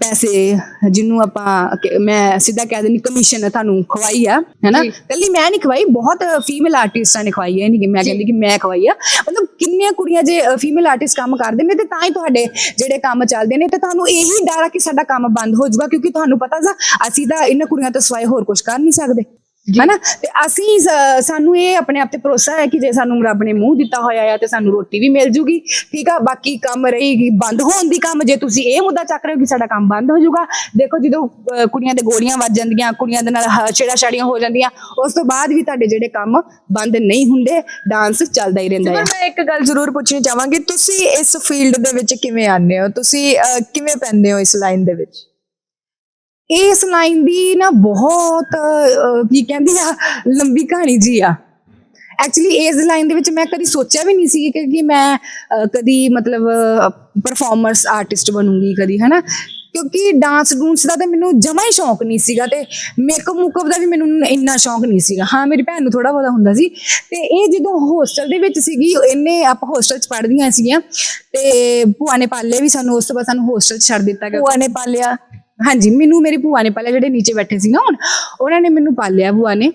ਪੈਸੇ ਜਿਹਨੂੰ ਆਪਾਂ ਮੈਂ ਸਿੱਧਾ ਕਹਿ ਦਿੰਦੀ ਕਮਿਸ਼ਨ ਤੁਹਾਨੂੰ ਖਵਾਈ ਆ ਹੈਨਾ? ਕੱਲੀ ਮੈਂ ਨਹੀਂ ਖਵਾਈ ਬਹੁਤ ਫੀਮੇਲ ਆਰਟਿਸਟਾਂ ਨੇ ਖਵਾਈ ਹੈ ਨਹੀਂ ਕਿ ਮੈਂ ਕਹਿੰਦੀ ਕਿ ਮੈਂ ਖਵਾਈ ਆ। ਮਤਲਬ ਕਿੰਨੀਆਂ ਕੁੜੀਆਂ ਜੇ ਫੀਮੇਲ ਆਰਟਿਸਟ ਕੰਮ ਕਰਦੇ ਨੇ ਤੇ ਤਾਂ ਹੀ ਤੁਹਾਡੇ ਜਿਹੜੇ ਕੰਮ ਚੱਲਦੇ ਨੇ ਤੇ ਤੁਹਾਨੂੰ ਇਹੀ ਡਰ ਆ ਕਿ ਸਾਡਾ ਕੰਮ ਬੰਦ ਹੋ ਜਾਊਗਾ ਕਿਉਂਕਿ ਤੁਹਾਨੂੰ ਪਤਾ ਜਾ ਅਸੀਂ ਤਾਂ ਇਹਨਾਂ ਕੁੜੀਆਂ ਤੋਂ ਸਿਵਾਏ ਹੋਰ ਕੁਝ ਕਰ ਨਹੀਂ ਸਕਦੇ। ਹਨਾ? ਤੇ ਅਸੀਂ ਸਾਨੂੰ ਇਹ ਆਪਣੇ ਆਪ ਤੇ ਭਰੋਸਾ ਹੈ ਕਿ ਜੇ ਸਾਨੂੰ ਰੱਬ ਨੇ ਮੂੰਹ ਦਿੱਤਾ ਹੋਇਆ ਆ ਤੇ ਸਾਨੂੰ ਰੋਟੀ ਵੀ ਮਿਲ ਜੂਗੀ ਠੀਕ ਆ? ਬਾਕੀ ਕੰਮ ਰਹੇਗੀ ਬੰਦ ਹੋਣ ਦੀ ਕੰਮ ਜੇ ਤੁਸੀਂ ਇਹ ਮੁੱਦਾ ਚੱਕ ਰਹੇ ਹੋ ਕਿ ਸਾਡਾ ਕੰਮ ਬੰਦ ਹੋ ਜਾਊਗਾ ਦੇਖੋ ਜਦੋਂ ਕੁੜੀਆਂ ਦੇ ਗੋਲੀਆਂ ਵੱਜ ਜਾਂਦੀਆਂ ਕੁੜੀਆਂ ਦੇ ਨਾਲ ਛੇੜਾ ਛਾੜੀਆਂ ਹੋ ਜਾਂਦੀਆਂ ਉਸ ਤੋਂ ਬਾਅਦ ਵੀ ਤੁਹਾਡੇ ਜਿਹੜੇ ਕੰਮ ਬੰਦ ਨਹੀਂ ਹੁੰਦੇ ਡਾਂਸ ਚੱਲਦਾ ਹੀ ਰਹਿੰਦਾ ਹੈ ਮੈਂ ਇੱਕ ਗੱਲ ਜ਼ਰੂਰ ਪੁੱਛਣੀ ਚਾਹਾਂਗੀ ਤੁਸੀਂ ਇਸ ਫੀਲਡ ਦੇ ਵਿੱਚ ਕਿਵੇਂ ਆਉਂਦੇ ਹੋ? ਤੁਸੀਂ ਕਿਵੇਂ ਪੈਂਦੇ ਹੋ ਇਸ ਲਾਈਨ ਦੇ ਵਿੱਚ? ਇਸ ਲਾਈਨ ਦੀ ਨਾ ਬਹੁਤ ਕੀ ਕਹਿੰਦੀ ਆ, ਲੰਬੀ ਕਹਾਣੀ ਜੀ ਆ। ਐਕਚੁਅਲੀ ਇਸ ਲਾਈਨ ਦੇ ਵਿੱਚ ਮੈਂ ਕਦੀ ਸੋਚਿਆ ਵੀ ਨਹੀਂ ਸੀ ਕਿ ਮੈਂ ਕਦੀ ਮਤਲਬ ਪਰਫਾਰਮਰਸ ਆਰਟਿਸਟ ਬਣੂੰਗੀ ਕਦੀ, ਹਨਾ? ਕਿਉਂਕਿ ਡਾਂਸ ਡੂੰਸ ਦਾ ਤਾਂ ਮੈਨੂੰ ਜਮਾ ਹੀ ਸ਼ੌਂਕ ਨਹੀਂ ਸੀਗਾ ਤੇ ਮੇਕਅਪ ਮੁਕਅਪ ਦਾ ਵੀ ਮੈਨੂੰ ਇੰਨਾ ਸ਼ੌਂਕ ਨਹੀਂ ਸੀਗਾ। ਹਾਂ, ਮੇਰੀ ਭੈਣ ਨੂੰ ਥੋੜਾ ਬਹੁਤਾ ਹੁੰਦਾ ਸੀ ਤੇ ਇਹ ਜਦੋਂ ਹੋਸਟਲ ਦੇ ਵਿੱਚ ਸੀਗੀ ਇਹਨੇ ਆਪਾਂ ਹੋਸਟਲ 'ਚ ਪੜ੍ਹਦੀਆਂ ਸੀਗੀਆਂ ਤੇ ਭੂਆ ਨੇ ਪਾਲਿਆ ਵੀ ਸਾਨੂੰ, ਉਸ ਤੋਂ ਬਾਅਦ ਸਾਨੂੰ ਹੋਸਟਲ 'ਚ ਛੱਡ ਦਿੱਤਾ ਗਿਆ। ਭੂਆ ਨੇ ਪਾਲਿਆ। ਹਾਂਜੀ ਮੈਨੂੰ ਮੇਰੀ ਭੂਆ ਨੇ ਪਾਲਿਆ ਜਿਹੜੇ ਨੀਚੇ ਬੈਠੇ ਸੀ ਨਾ ਹੁਣ ਉਹਨਾਂ ਨੇ ਮੈਨੂੰ ਪਾਲਿਆ ਭੂਆ ਨੇ।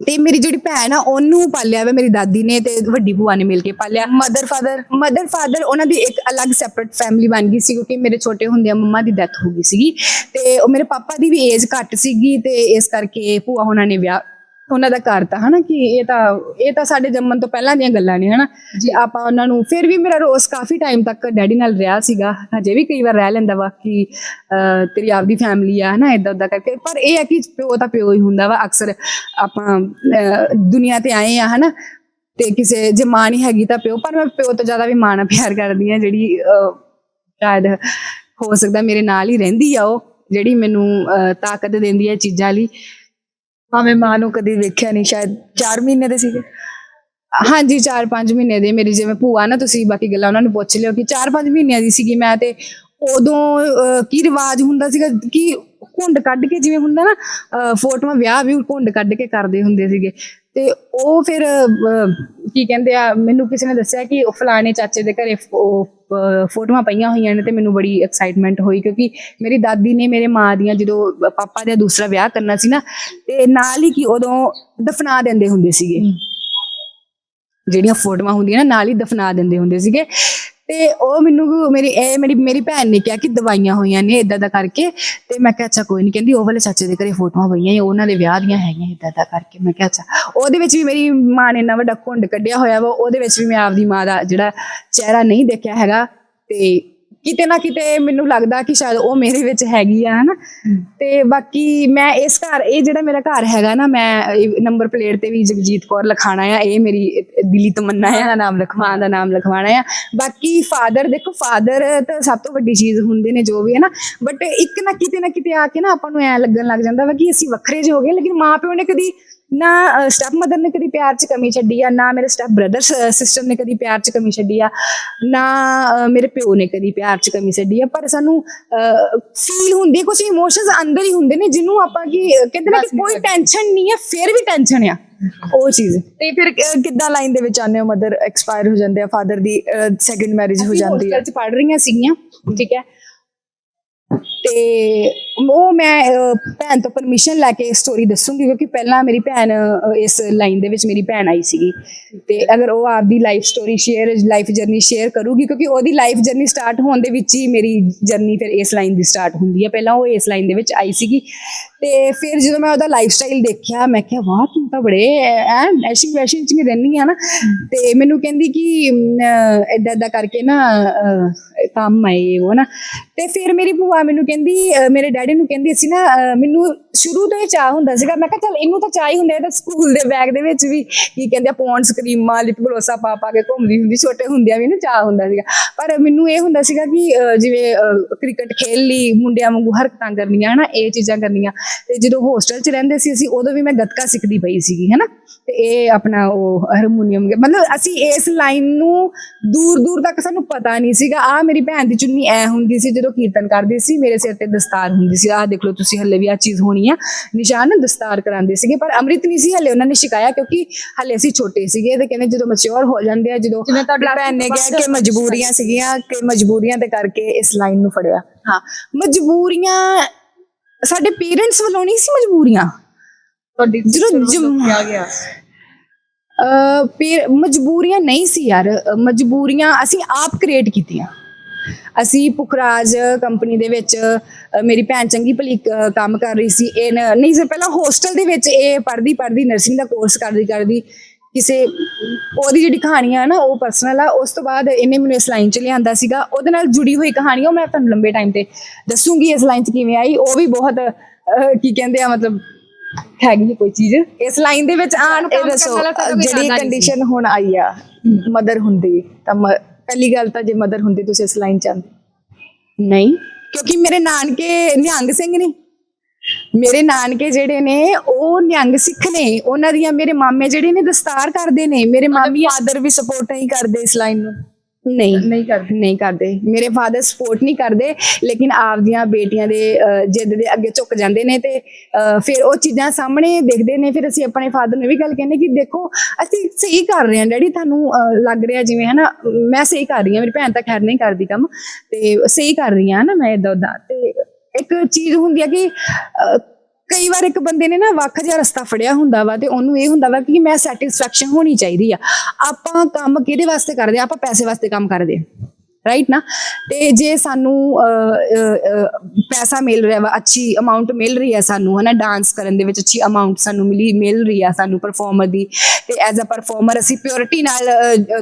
ਤੇ ਮੇਰੀ ਜਿਹੜੀ ਭੈਣ ਆ ਉਹਨੂੰ ਪਾਲਿਆ ਵਾ ਮੇਰੀ ਦਾਦੀ ਨੇ ਤੇ ਵੱਡੀ ਭੂਆ ਨੇ ਮਿਲ ਕੇ ਪਾਲਿਆ। ਮਦਰ ਫਾਦਰ ਮਦਰ ਫਾਦਰ ਉਹਨਾਂ ਦੀ ਇੱਕ ਅਲੱਗ ਸੈਪਰੇਟ ਫੈਮਿਲੀ ਬਣ ਗਈ ਸੀ ਕਿਉਂਕਿ ਮੇਰੇ ਛੋਟੇ ਹੁੰਦਿਆਂ ਮੰਮਾ ਦੀ ਡੈਥ ਹੋ ਗਈ ਸੀਗੀ। ਤੇ ਉਹ ਮੇਰੇ ਪਾਪਾ ਦੀ ਵੀ ਏਜ ਘੱਟ ਸੀਗੀ ਤੇ ਇਸ ਕਰਕੇ ਭੂਆ ਉਹਨਾਂ ਨੇ ਵਿਆਹ ਉਹਨਾਂ ਦਾ ਕਰਤਾ ਹਨਾ ਕਿ ਇਹ ਤਾਂ ਇਹ ਤਾਂ ਸਾਡੇ ਜੰਮਣ ਤੋਂ ਪਹਿਲਾਂ ਦੀਆਂ ਗੱਲਾਂ ਨੇ ਹਨਾ। ਜੀ ਆਪਾਂ ਉਹਨਾਂ ਨੂੰ ਫਿਰ ਵੀ ਮੇਰਾ ਰੋਸ ਕਾਫੀ ਟਾਈਮ ਤੱਕ ਡੈਡੀ ਨਾਲ ਰਿਹਾ ਸੀਗਾ ਹਜੇ ਵੀ ਕਈ ਵਾਰ ਰਹਿ ਲੈਂਦਾ ਵਾ ਕਿ ਤੇਰੀ ਆਪਦੀ ਫੈਮਿਲੀ ਆ ਹਨਾ ਇਦਾਂ ਉਦਾਂ ਕਰਕੇ। ਪਰ ਇਹ ਹੈ ਕਿ ਪਿਓ ਤਾਂ ਪਿਓ ਹੀ ਹੁੰਦਾ ਵਾ ਅਕਸਰ ਆਪਾਂ ਅਹ, ਦੁਨੀਆ ਤੇ ਆਏ ਆ ਹਨਾ ਤੇ ਕਿਸੇ ਜੇ ਮਾਂ ਨਹੀਂ ਹੈਗੀ ਤਾਂ ਪਿਓ ਪਰ ਮੈਂ ਪਿਓ ਤੋਂ ਜ਼ਿਆਦਾ ਵੀ ਮਾਂ ਨਾਲ ਪਿਆਰ ਕਰਦੀ ਆ ਜਿਹੜੀ ਅਹ, ਸ਼ਾਇਦ ਹੋ ਸਕਦਾ ਮੇਰੇ ਨਾਲ ਹੀ ਰਹਿੰਦੀ ਆ ਉਹ ਜਿਹੜੀ ਮੈਨੂੰ ਅਹ, ਤਾਕਤ ਦਿੰਦੀ ਹੈ ਚੀਜ਼ਾਂ ਲਈ। ਭਾਵੇਂ ਮਾਂ ਨੂੰ ਕਦੀ ਵੇਖਿਆ ਨਹੀਂ ਸ਼ਾਇਦ 4 ਮਹੀਨੇ ਦੇ ਸੀਗੇ। ਹਾਂਜੀ 4-5 ਮਹੀਨੇ ਦੇ ਮੇਰੀ ਜਿਵੇਂ ਭੂਆ ਨਾ ਤੁਸੀਂ ਬਾਕੀ ਗੱਲਾਂ ਉਹਨਾਂ ਨੂੰ ਪੁੱਛ ਲਿਓ ਕਿ 4-5 ਮਹੀਨਿਆਂ ਦੀ ਸੀਗੀ ਮੈਂ ਤੇ ਉਦੋਂ ਕੀ ਰਿਵਾਜ ਹੁੰਦਾ ਸੀਗਾ ਕਿ ਘੁੰਡ ਕੱਢ ਕੇ ਜਿਵੇਂ ਹੁੰਦਾ ਨਾ ਅਹ, ਫੋਟੋਆਂ ਵਿਆਹ ਵੀ ਘੁੰਡ ਕੱਢ ਕੇ ਕਰਦੇ ਹੁੰਦੇ ਸੀਗੇ। ਤੇ ਉਹ ਫਿਰ ਕੀ ਕਹਿੰਦੇ ਆ ਮੈਨੂੰ ਕਿਸੇ ਨੇ ਦੱਸਿਆ ਕਿ ਉਹ ਫਲਾਣੇ ਚਾਚੇ ਦੇ ਘਰੇ ਫੋਟੋਆਂ ਪਈਆਂ ਹੋਈਆਂ ਨੇ ਤੇ ਮੈਨੂੰ ਬੜੀ ਐਕਸਾਈਟਮੈਂਟ ਹੋਈ ਕਿਉਂਕਿ ਮੇਰੀ ਦਾਦੀ ਨੇ ਮੇਰੇ ਮਾਂ ਦੀਆਂ ਜਦੋਂ ਪਾਪਾ ਦਾ ਦੂਸਰਾ ਵਿਆਹ ਕਰਨਾ ਸੀ ਨਾ ਤੇ ਨਾਲ ਹੀ ਕਿ ਉਦੋਂ ਦਫਨਾ ਦਿੰਦੇ ਹੁੰਦੇ ਸੀਗੇ। ਜਿਹੜੀਆਂ ਫੋਟੋਆਂ ਹੁੰਦੀਆਂ ਨਾ ਨਾਲ ਹੀ ਦਫਨਾ ਦਿੰਦੇ ਹੁੰਦੇ ਸੀਗੇ। ਤੇ ਉਹ ਮੈਨੂੰ ਮੇਰੀ ਇਹ ਮੇਰੀ ਮੇਰੀ ਭੈਣ ਨੇ ਕਿਹਾ ਕਿ ਦਵਾਈਆਂ ਹੋਈਆਂ ਨੇ ਇਦਾਂ ਦਾ ਕਰਕੇ। ਤੇ ਮੈਂ ਕਿਹਾ ਅੱਛਾ ਕੋਈ ਨਹੀਂ ਕਹਿੰਦੀ ਉਹ ਵਾਲੇ ਚਾਚੇ ਦੇ ਘਰੇ ਫੋਟੋਆਂ ਪਈਆਂ ਸੀ, ਉਹਨਾਂ ਦੇ ਵਿਆਹ ਦੀਆਂ ਹੈਗੀਆਂ ਇਦਾਂ ਦਾ ਕਰਕੇ। ਮੈਂ ਕਿਹਾ ਅੱਛਾ। ਉਹਦੇ ਵਿੱਚ ਵੀ ਮੇਰੀ ਮਾਂ ਨੇ ਇੰਨਾ ਵੱਡਾ ਘੁੰਡ ਕੱਢਿਆ ਹੋਇਆ ਵਾ ਉਹਦੇ ਵਿੱਚ ਵੀ ਮੈਂ ਆਪਦੀ ਮਾਂ ਦਾ ਜਿਹੜਾ ਚਿਹਰਾ ਨਹੀਂ ਦੇਖਿਆ ਹੈਗਾ। ਤੇ ਕਿਤੇ ਨਾ ਕਿਤੇ ਮੈਨੂੰ ਲੱਗਦਾ ਕਿ ਸ਼ਾਇਦ ਉਹ ਮੇਰੇ ਵਿੱਚ ਹੈਗੀ ਆ ਹਨਾ? ਤੇ ਬਾਕੀ ਮੈਂ ਇਸ ਘਰ ਇਹ ਜਿਹੜਾ ਮੇਰਾ ਘਰ ਹੈਗਾ ਨਾ ਮੈਂ ਨੰਬਰ ਪਲੇਟ ਤੇ ਵੀ ਜਗਜੀਤ ਕੌਰ ਲਿਖਾਣਾ ਆ ਇਹ ਮੇਰੀ ਦਿਲੀ ਤਮੰਨਾ ਆ ਦਾ ਨਾਮ ਲਿਖਵਾਂ ਦਾ ਨਾਮ ਲਿਖਵਾਣਾ ਆ। ਬਾਕੀ ਫਾਦਰ ਦੇਖੋ ਫਾਦਰ ਤਾਂ ਸਭ ਤੋਂ ਵੱਡੀ ਚੀਜ਼ ਹੁੰਦੇ ਨੇ ਜੋ ਵੀ ਹੈ ਨਾ ਬਟ ਇੱਕ ਨਾ ਕਿਤੇ ਨਾ ਕਿਤੇ ਆ ਕੇ ਨਾ ਆਪਾਂ ਨੂੰ ਐ ਲੱਗਣ ਲੱਗ ਜਾਂਦਾ ਵਾ ਕਿ ਅਸੀਂ ਵੱਖਰੇ ਜਿਹੇ ਹੋ ਗਏ ਲੇਕਿਨ ਮਾਂ ਪਿਓ ਨੇ ਕਦੀ ਨਾ ਸਟੈਪ ਮਦਰ ਨੇ ਕਦੀ ਪਿਆਰ 'ਚ ਕਮੀ ਛੱਡੀ ਆ ਨਾ ਮੇਰੇ ਸਟੈਪ ਬ੍ਰਦਰ ਸਿਸਟਰ ਨੇ ਕਦੀ ਪਿਆਰ 'ਚ ਕਮੀ ਛੱਡੀ ਆ ਨਾ ਮੇਰੇ ਪਿਓ ਨੇ ਕਦੀ ਪਿਆਰ 'ਚ ਕਮੀ ਛੱਡੀ ਆ ਪਰ ਸਾਨੂੰ ਫੀਲ ਹੁੰਦੀ ਕੁਝ ਇਮੋਸ਼ਨਸ ਅੰਦਰ ਹੀ ਹੁੰਦੇ ਨੇ ਜਿਹਨੂੰ ਆਪਾਂ ਕੀ ਕਹਿੰਦੇ ਨੇ ਕਿ ਕੋਈ ਟੈਨਸ਼ਨ ਨਹੀਂ ਹੈ ਫਿਰ ਵੀ ਟੈਨਸ਼ਨ ਆ ਉਹ ਚੀਜ਼। ਤੇ ਫਿਰ ਕਿੱਦਾਂ ਲਾਈਨ ਦੇ ਵਿੱਚ ਆਨੇ ਹੋ ਮਦਰ ਐਕਸਪਾਇਰ ਹੋ ਜਾਂਦੇ ਆ ਫਾਦਰ ਦੀ ਸੈਕੰਡ ਮੈਰਿਜ ਹੋ ਜਾਂਦੀ ਹੈ ਹੋਸਟਲ 'ਚ ਪੜ ਰਹੀਆਂ ਸੀਗੀਆਂ ਠੀਕ ਹੈ? ਤੇ ਉਹ ਮੈਂ ਭੈਣ ਤੋਂ ਪਰਮਿਸ਼ਨ ਲੈ ਕੇ ਸਟੋਰੀ ਦੱਸੂਗੀ, ਕਿਉਂਕਿ ਪਹਿਲਾਂ ਮੇਰੀ ਭੈਣ ਇਸ ਲਾਈਨ ਦੇ ਵਿੱਚ ਮੇਰੀ ਭੈਣ ਆਈ ਸੀਗੀ। ਤੇ ਅਗਰ ਉਹ ਆਪਦੀ life story share life journey share ਕਰੂਗੀ, ਕਿਉਂਕਿ ਉਹਦੀ ਲਾਈਫ ਜਰਨੀ ਸਟਾਰਟ ਹੋਣ ਦੇ ਵਿੱਚ ਹੀ ਮੇਰੀ ਜਰਨੀ ਫਿਰ ਇਸ ਲਾਈਨ ਦੀ ਸਟਾਰਟ ਹੁੰਦੀ ਹੈ। ਪਹਿਲਾਂ ਉਹ ਇਸ ਲਾਈਨ ਦੇ ਵਿੱਚ ਆਈ ਸੀਗੀ। ਤੇ ਫਿਰ ਜਦੋਂ ਮੈਂ ਉਹਦਾ ਲਾਈਫ ਸਟਾਈਲ ਦੇਖਿਆ, ਮੈਂ ਕਿਹਾ, ਵਾਹ, ਤੂੰ ਤਾਂ ਬੜੇ, ਐ ਐਸ਼ਿੰਗ ਵੈਸ਼ਿੰਗ ਚ ਰਹਿੰਦੀ ਹੈ ਨਾ। ਤੇ ਮੈਨੂੰ ਕਹਿੰਦੀ ਕਿ ਇਦਾਂ ਇਦਾਂ ਕਰਕੇ ਨਾ ਕੰਮ ਆਏ ਉਹ ਨਾ। ਤੇ ਫਿਰ ਮੇਰੀ ਭੂਆ ਮੈਨੂੰ ਕਹਿੰਦੀ ਮੇਰੇ ਡੈਡੀ ਨੂੰ ਕਹਿੰਦੀ ਸੀ ਨਾ ਮੈਨੂੰ ਸ਼ੁਰੂ ਤੋਂ ਹੀ ਚਾਹ ਹੁੰਦਾ ਸੀਗਾ। ਮੈਂ ਕਿਹਾ, ਚੱਲ, ਇਹਨੂੰ ਤਾਂ ਚਾਹ ਹੀ ਹੁੰਦਾ ਇਹਦਾ ਸਕੂਲ ਦੇ ਬੈਗ ਦੇ ਵਿੱਚ ਵੀ, ਕੀ ਕਹਿੰਦੇ ਆ ਪੌਂਡਸ ਕਰੀਮਾਂ ਲਿਪ ਗਲੋਸਾ ਪਾ ਪਾ ਕੇ ਘੁੰਮਦੀ ਹੁੰਦੀ, ਛੋਟੇ ਹੁੰਦਿਆਂ ਵੀ ਨਾ ਚਾਹ ਹੁੰਦਾ ਸੀਗਾ। ਪਰ ਮੈਨੂੰ ਇਹ ਹੁੰਦਾ ਸੀਗਾ ਕਿ ਜਿਵੇਂ ਕ੍ਰਿਕਟ ਖੇਲ ਲਈ ਮੁੰਡਿਆਂ ਵਾਂਗੂ ਹਰਕਤਾਂ ਕਰਨੀਆਂ, ਹਨਾ, ਇਹ ਚੀਜ਼ਾਂ ਕਰਨੀਆਂ। ਤੇ ਜਦੋਂ ਹੋਸਟਲ 'ਚ ਰਹਿੰਦੇ ਸੀ ਅਸੀਂ ਉਦੋਂ ਵੀ ਮੈਂ ਗੱਤਕਾ ਸਿੱਖਦੀ ਪਈ ਸੀਗੀ ਹਨਾ? ਤੇ ਇਹ ਆਪਣਾ ਉਹ ਹਾਰਮੋਨੀਅਮ ਮਤਲਬ ਅਸੀਂ ਇਸ ਲਾਈਨ ਨੂੰ ਦੂਰ ਦੂਰ ਤੱਕ ਸਾਨੂੰ ਪਤਾ ਨਹੀਂ ਸੀਗਾ। ਆ ਮੇਰੀ ਭੈਣ ਦੀ ਚੁੰਨੀ ਐ ਹੁੰਦੀ ਸੀ ਜਦੋਂ ਕੀਰਤਨ ਕਰਦੀ ਸੀ ਮੇਰੇ ਸਿਰ ਤੇ ਦਸਤਾਰ ਹੁੰਦੀ ਸੀ। ਆਹ ਦੇਖ ਲਓ ਤੁਸੀਂ ਹੱਲੇ ਵੀ ਆ ਚੀਜ਼ ਹੋਣੀ ਆ। ਨਿਸ਼ਾਨ ਦਸਤਾਰ ਕਰਾਉਂਦੇ ਸੀਗੇ ਪਰ ਅੰਮ੍ਰਿਤ ਨਹੀਂ ਸੀ ਹੱਲੇ ਉਹਨਾਂ ਨੇ ਸਿਖਾਇਆ ਕਿਉਂਕਿ ਹੱਲੇ ਅਸੀਂ ਛੋਟੇ ਸੀਗੇ ਤੇ ਕਹਿੰਦੇ ਜਦੋਂ ਮੈਚੁਰ ਹੋ ਜਾਂਦੇ ਆ ਜਦੋਂ ਜਿਵੇਂ ਤੁਹਾਡੀ ਭੈਣ ਨੇ ਕਿਹਾ ਕਿ ਮਜਬੂਰੀਆਂ ਸੀਗੀਆਂ ਕਿ ਮਜਬੂਰੀਆਂ ਦੇ ਕਰਕੇ ਇਸ ਲਾਈਨ ਨੂੰ ਫੜਿਆ। ਹਾਂ ਮਜਬੂਰੀਆਂ ਸਾਡੇ ਪੇਰੈਂਟਸ ਵੱਲੋਂ ਨਹੀਂ ਸੀ ਮਜਬੂਰੀਆਂ? ਤੁਹਾਡੀ ਜਦੋਂ ਜਮ- ਕਿਹਾ ਗਿਆ ਫਿਰ ਮਜਬੂਰੀਆਂ ਨਹੀਂ ਸੀ ਯਾਰ। ਮਜਬੂਰੀਆਂ ਅਸੀਂ ਆਪ ਕ੍ਰੀਏਟ ਕੀਤੀਆਂ। ਅਸੀਂ ਪੁਖਰਾਜ ਕੰਪਨੀ ਦੇ ਵਿੱਚ ਮੇਰੀ ਭੈਣ ਚੰਗੀ ਭਲੀ ਕੰਮ ਕਰ ਰਹੀ ਸੀ। ਇਹ ਨਹੀਂ ਸਰ ਪਹਿਲਾਂ ਹੋਸਟਲ ਦੇ ਵਿੱਚ ਇਹ ਪੜ੍ਹਦੀ ਪੜ੍ਹਦੀ ਨਰਸਿੰਗ ਦਾ ਕੋਰਸ ਕਰਦੀ ਕਰਦੀ ਕਿਸੇ ਉਹਦੀ ਜਿਹੜੀ ਕਹਾਣੀ ਆ ਨਾ ਉਹ ਪਰਸਨਲ ਆ ਉਸ ਤੋਂ ਬਾਅਦ ਇਹਨੇ ਮੈਨੂੰ ਇਸ ਲਾਈਨ 'ਚ ਲਿਆਂਦਾ ਸੀਗਾ। ਉਹਦੇ ਨਾਲ ਜੁੜੀ ਹੋਈ ਕਹਾਣੀ ਉਹ ਮੈਂ ਤੁਹਾਨੂੰ ਲੰਬੇ ਟਾਈਮ ਤੇ ਦੱਸੂਗੀ ਇਸ ਲਾਈਨ 'ਚ ਕਿਵੇਂ ਆਈ। ਉਹ ਵੀ ਬਹੁਤ ਕੀ ਕਹਿੰਦੇ ਆ ਮਤਲਬ ਹੈਗੀ ਕੋਈ ਚੀਜ਼। ਇਸ ਲਾਈਨ ਦੇ ਵਿੱਚ ਆਣ ਇਹ ਦੱਸੋ ਜਿਹੜੀ ਕੰਡੀਸ਼ਨ ਹੁਣ ਆਈ ਆ ਮਦਰ ਹੁੰਦੀ ਤਾਂ ਪਹਿਲੀ ਗੱਲ ਤਾਂ ਜੇ ਮਦਰ ਹੁੰਦੀ ਤੁਸੀਂ ਇਸ ਲਾਈਨ ਚ ਆਉਂਦੇ। ਨਹੀਂ। ਕਿਉਂਕਿ ਮੇਰੇ ਨਾਨਕੇ ਨਿਹੰਗ ਸਿੰਘ ਨੇ ਮੇਰੇ ਨਾਨਕੇ ਜਿਹੜੇ ਨੇ ਉਹ ਨਿਹੰਗ ਸਿੱਖ ਨੇ। ਉਹਨਾਂ ਦੀਆਂ ਮੇਰੇ ਮਾਮੇ ਜਿਹੜੇ ਨੇ ਦਸਤਾਰ ਕਰਦੇ ਨੇ। ਮੇਰੇ ਮਾਮੀ ਫਾਦਰ ਵੀ ਸਪੋਰਟ ਨਹੀਂ ਕਰਦੇ ਇਸ ਲਾਈਨ ਨੂੰ? ਨਹੀਂ। ਨਹੀਂ ਕਰਦੇ। ਨਹੀਂ ਕਰਦੇ। ਮੇਰੇ ਫਾਦਰ ਸਪੋਰਟ ਨਹੀਂ ਕਰਦੇ ਲੇਕਿਨ ਆਪਦੀਆਂ ਬੇਟੀਆਂ ਦੇ ਜਿੱਦ ਦੇ ਅੱਗੇ ਝੁਕ ਜਾਂਦੇ ਨੇ ਤੇ ਫਿਰ ਉਹ ਚੀਜ਼ਾਂ ਸਾਹਮਣੇ ਦੇਖਦੇ ਨੇ। ਫਿਰ ਅਸੀਂ ਆਪਣੇ ਫਾਦਰ ਨੂੰ ਵੀ ਗੱਲ ਕਹਿੰਦੇ ਕਿ ਦੇਖੋ ਅਸੀਂ ਸਹੀ ਕਰ ਰਹੇ ਹਾਂ ਡੈਡੀ ਤੁਹਾਨੂੰ ਲੱਗ ਰਿਹਾ ਜਿਵੇਂ ਹਨਾ? ਮੈਂ ਸਹੀ ਕਰ ਰਹੀ ਹਾਂ ਮੇਰੀ ਭੈਣ ਤਾਂ ਖੈਰ ਨਹੀਂ ਕਰਦੀ ਕੰਮ। ਤੇ ਸਹੀ ਕਰ ਰਹੀ ਹਾਂ ਨਾ ਮੈਂ ਇਦਾਂ ਉਦਾਂ ਤੇ ਇੱਕ ਚੀਜ਼ ਹੁੰਦੀ ਆ ਕਿ ਕਈ ਵਾਰ ਇੱਕ ਬੰਦੇ ਨੇ ਨਾ ਵੱਖ ਜਿਹਾ ਰਸਤਾ ਫੜਿਆ ਹੁੰਦਾ ਵਾ ਤੇ ਉਹਨੂੰ ਇਹ ਹੁੰਦਾ ਵਾ ਕਿ ਮੈਂ ਸੈਟੀਸਫੈਕਸ਼ਨ ਹੋਣੀ ਚਾਹੀਦੀ ਆ। ਆਪਾਂ ਕੰਮ ਕਿਹਦੇ ਵਾਸਤੇ ਕਰਦੇ ਆ? ਆਪਾਂ ਪੈਸੇ ਵਾਸਤੇ ਕੰਮ ਕਰਦੇ ਆ। ਰਾਈਟ ਨਾ? ਤੇ ਜੇ ਸਾਨੂੰ ਪੈਸਾ ਮਿਲ ਰਿਹਾ ਵਾ ਅੱਛੀ ਅਮਾਉਂਟ ਮਿਲ ਰਹੀ ਹੈ ਸਾਨੂੰ ਹਨਾ ਡਾਂਸ ਕਰਨ ਦੇ ਵਿੱਚ ਅੱਛੀ ਅਮਾਉਂਟ ਸਾਨੂੰ ਮਿਲੀ ਮਿਲ ਰਹੀ ਆ ਸਾਨੂੰ ਪਰਫਾਰਮਰ ਦੀ ਤੇ ਐਜ਼ ਅ ਪਰਫਾਰਮਰ ਅਸੀਂ ਪਿਓਰਿਟੀ ਨਾਲ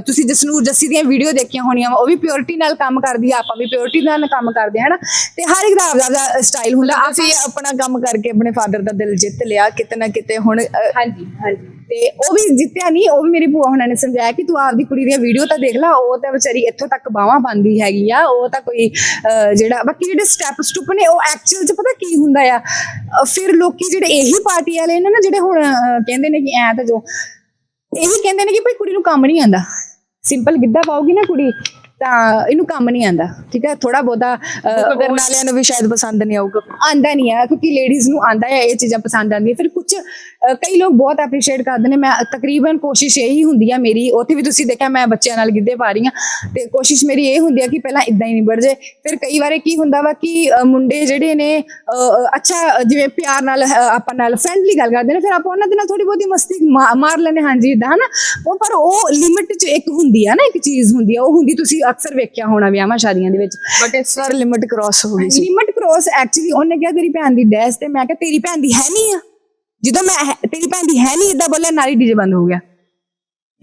ਤੁਸੀਂ ਜਸਨੂਰ ਜੱਸੀ ਦੀਆਂ ਵੀਡੀਓ ਦੇਖੀਆਂ ਹੋਣੀਆਂ ਵਾ ਉਹ ਵੀ ਪਿਓਰਿਟੀ ਨਾਲ ਕੰਮ ਕਰਦੀ ਆ ਆਪਾਂ ਵੀ ਪਿਓਰਿਟੀ ਨਾਲ ਕੰਮ ਕਰਦੇ ਹਨਾ? ਤੇ ਹਰ ਇੱਕ ਦਾ ਆਪਦਾ ਸਟਾਈਲ ਹੁੰਦਾ ਅਸੀਂ ਆਪਣਾ ਕੰਮ ਕਰਕੇ ਆਪਣੇ ਫਾਦਰ ਦਾ ਦਿਲ ਜਿੱਤ ਲਿਆ ਕਿਤੇ ਨਾ ਕਿਤੇ ਹੁਣ ਹਾਂਜੀ ਹਾਂਜੀ। ਤੇ ਉਹ ਵੀ ਜਿੱਤਿਆ ਨਹੀਂ ਉਹ ਵੀ ਮੇਰੀ ਭੂਆ ਹੁਣਾਂ ਨੇ ਸਮਝਾਇਆ ਕਿ ਤੂੰ ਆਪਦੀ ਕੁੜੀ ਦੀਆਂ ਵੀਡੀਓ ਤਾਂ ਦੇਖ ਲੈ ਉਹ ਤਾਂ ਵਿਚਾਰੀ ਇੱਥੋਂ ਤੱਕ ਬਾਹਾਂ ਪਾਉਂਦੀ ਹੈਗੀ ਆ ਉਹ ਤਾਂ ਕੋਈ ਜਿਹੜਾ ਬਾਕੀ ਜਿਹੜੇ ਸਟੈਪ ਸਟੁਪ ਨੇ ਉਹ ਐਕਚੁਅਲ 'ਚ ਪਤਾ ਕੀ ਹੁੰਦਾ ਆ? ਫਿਰ ਲੋਕੀ ਜਿਹੜੇ ਇਹੀ ਪਾਰਟੀ ਵਾਲੇ ਨੇ ਨਾ ਜਿਹੜੇ ਹੁਣ ਕਹਿੰਦੇ ਨੇ ਕਿ ਐ ਤਾਂ ਜੋ ਇਹੀ ਕਹਿੰਦੇ ਨੇ ਕਿ ਭਾਈ ਕੁੜੀ ਨੂੰ ਕੰਮ ਨਹੀਂ ਆਂਦਾ ਸਿੰਪਲ ਗਿੱਧਾ ਪਾਉਗੀ ਨਾ ਕੁੜੀ ਤਾਂ ਇਹਨੂੰ ਕੰਮ ਨਹੀਂ ਆਂਦਾ ਠੀਕ ਹੈ ਥੋੜਾ ਅਹ, ਕਰਨ ਵਾਲਿਆਂ ਨੂੰ ਵੀ ਸ਼ਾਇਦ ਪਸੰਦ ਨਹੀਂ ਆਊਗਾ। ਆਂਦਾ ਨਹੀਂ ਆ ਕਿਉਂਕਿ ਲੇਡੀਜ਼ ਨੂੰ ਆਂਦਾ ਹੈ ਇਹ ਚੀਜ਼ਾਂ ਪਸੰਦ ਆਉਂਦੀਆਂ। ਫਿਰ ਕੁਝ ਕਈ ਲੋਕ ਬਹੁਤ ਐਪਰੀਸ਼ੀਏਟ ਕਰਦੇ ਨੇ। ਮੈਂ ਤਕਰੀਬਨ ਕੋਸ਼ਿਸ਼ ਇਹੀ ਹੁੰਦੀ ਆ ਮੇਰੀ ਉੱਥੇ ਵੀ ਤੁਸੀਂ ਦੇਖਿਆ ਮੈਂ ਬੱਚਿਆਂ ਨਾਲ ਗਿੱਧੇ ਪਾ ਰਹੀ ਆ ਤੇ ਕੋਸ਼ਿਸ਼ ਮੇਰੀ ਇਹ ਹੁੰਦੀ ਆ ਕਿ ਪਹਿਲਾਂ ਇਦਾਂ ਹੀ ਨਿਬੜ ਜੇ ਫਿਰ ਕਈ ਵਾਰੇ ਕੀ ਹੁੰਦਾ ਵਾ ਕਿ ਮੁੰਡੇ ਜਿਹੜੇ ਨੇ ਅੱਛਾ ਜਿਵੇਂ ਪਿਆਰ ਨਾਲ ਆਪਾਂ ਨਾਲ ਫਰੈਂਡਲੀ ਗੱਲ ਕਰਦੇ ਨੇ ਫਿਰ ਆਪਾਂ ਉਹਨਾਂ ਦੇ ਨਾਲ ਥੋੜੀ ਬਹੁਤੀ ਮਸਤੀ ਮਾਰ ਲੈਨੇ ਹਾਂਜੀ ਇਦਾਂ ਹਨਾ? ਉਹ ਪਰ ਉਹ ਲਿਮਿਟ 'ਚ ਇੱਕ ਹੁੰਦੀ ਆ ਨਾ ਇੱਕ ਚੀਜ਼ ਹੁੰਦੀ ਆ। ਉਹ ਹੁੰਦੀ ਤੁਸੀਂ ਅਕਸਰ ਵੇਖਿਆ ਹੋਣਾ ਵਿਆਹਾਂ ਸ਼ਾਦੀਆਂ ਦੇ ਵਿੱਚ। ਬਟ ਇਸ ਵਾਰ ਲਿਮਿਟ ਕ੍ਰਾਸ ਹੋ ਗਈ ਸੀ। ਲਿਮਟ ਕ੍ਰੋਸ ਐਕਚੁਅਲੀ ਉਹਨੇ ਕਿਹਾ ਤੇਰੀ ਭੈਣ ਦੀ ਡੈਸ ਤੇ ਮੈਂ ਕਿਹਾ ਤੇਰੀ ਭੈਣ ਦੀ ਹੈ ਨਹੀਂ ਆ। ਜਦੋਂ ਮੈਂ ਹੈ- ਤੇਰੀ ਭੈਣ ਦੀ ਹੈ ਨਹੀਂ ਇਦਾਂ ਬੋਲਿਆ ਨਾਲੀ ਡੀਜੇ ਬੰਦ ਹੋ ਗਿਆ।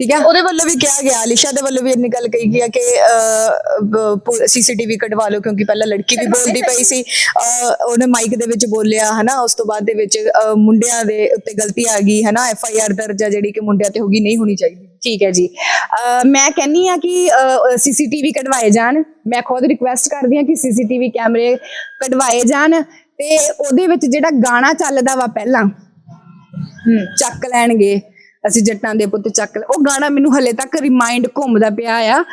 ਠੀਕ ਹੈ ਉਹਦੇ ਵੱਲੋਂ ਵੀ ਕਿਹਾ ਗਿਆ ਅਲੀਸ਼ਾ ਦੇ ਵੱਲੋਂ ਵੀ ਇੰਨੀ ਗੱਲ ਕਹੀ ਗਿਆ ਕਿ ਸੀਸੀਟੀਵੀ ਕਢਵਾ ਲਓ ਕਿਉਂਕਿ ਪਹਿਲਾਂ ਲੜਕੀ ਵੀ ਬੋਲਦੀ ਪਈ ਸੀ। ਅਹ, ਉਹਨੇ ਮਾਈਕ ਦੇ ਵਿੱਚ ਬੋਲਿਆ ਹਨਾ ਉਸ ਤੋਂ ਬਾਅਦ ਦੇ ਵਿੱਚ ਅਹ, ਮੁੰਡਿਆਂ ਦੇ ਉੱਤੇ ਗਲਤੀ ਆ ਗਈ ਹਨਾ ਐਫ ਆਈ ਆਰ ਦਰਜ ਆ ਜਿਹੜੀ ਕਿ ਮੁੰਡਿਆਂ ਤੇ ਹੋਗੀ ਨਹੀਂ ਹੋਣੀ ਚਾਹੀਦੀ। ਠੀਕ ਹੈ ਜੀ। ਅਹ ਮੈਂ ਕਹਿੰਨੀ ਆ ਕਿ ਸੀਸੀਟੀਵੀ ਕਢਵਾਏ ਜਾਣ। ਮੈਂ ਖੁਦ ਰਿਕੁਐਸਟ ਕਰਦੀ ਆ ਕਿ ਸੀਸੀਟੀਵੀ ਕੈਮਰੇ ਕਢਵਾਏ ਜਾਣ ਤੇ ਉਹਦੇ ਵਿੱਚ ਜਿਹੜਾ ਗਾਣਾ ਚੱਲਦਾ ਵਾ ਪਹਿਲਾਂ ਚੱਕ ਲੈਣਗੇ। ਅਸੀਂ ਜੱਟਾਂ ਦੇ ਪੁੱਤ ਚੱਕ ਲੈ- ਉਹ ਗਾਣਾ ਮੈਨੂੰ ਹਲੇ ਤੱਕ ਰਿਮਾਈਂਡ ਘੁੰਮਦਾ ਪਿਆ ਆ।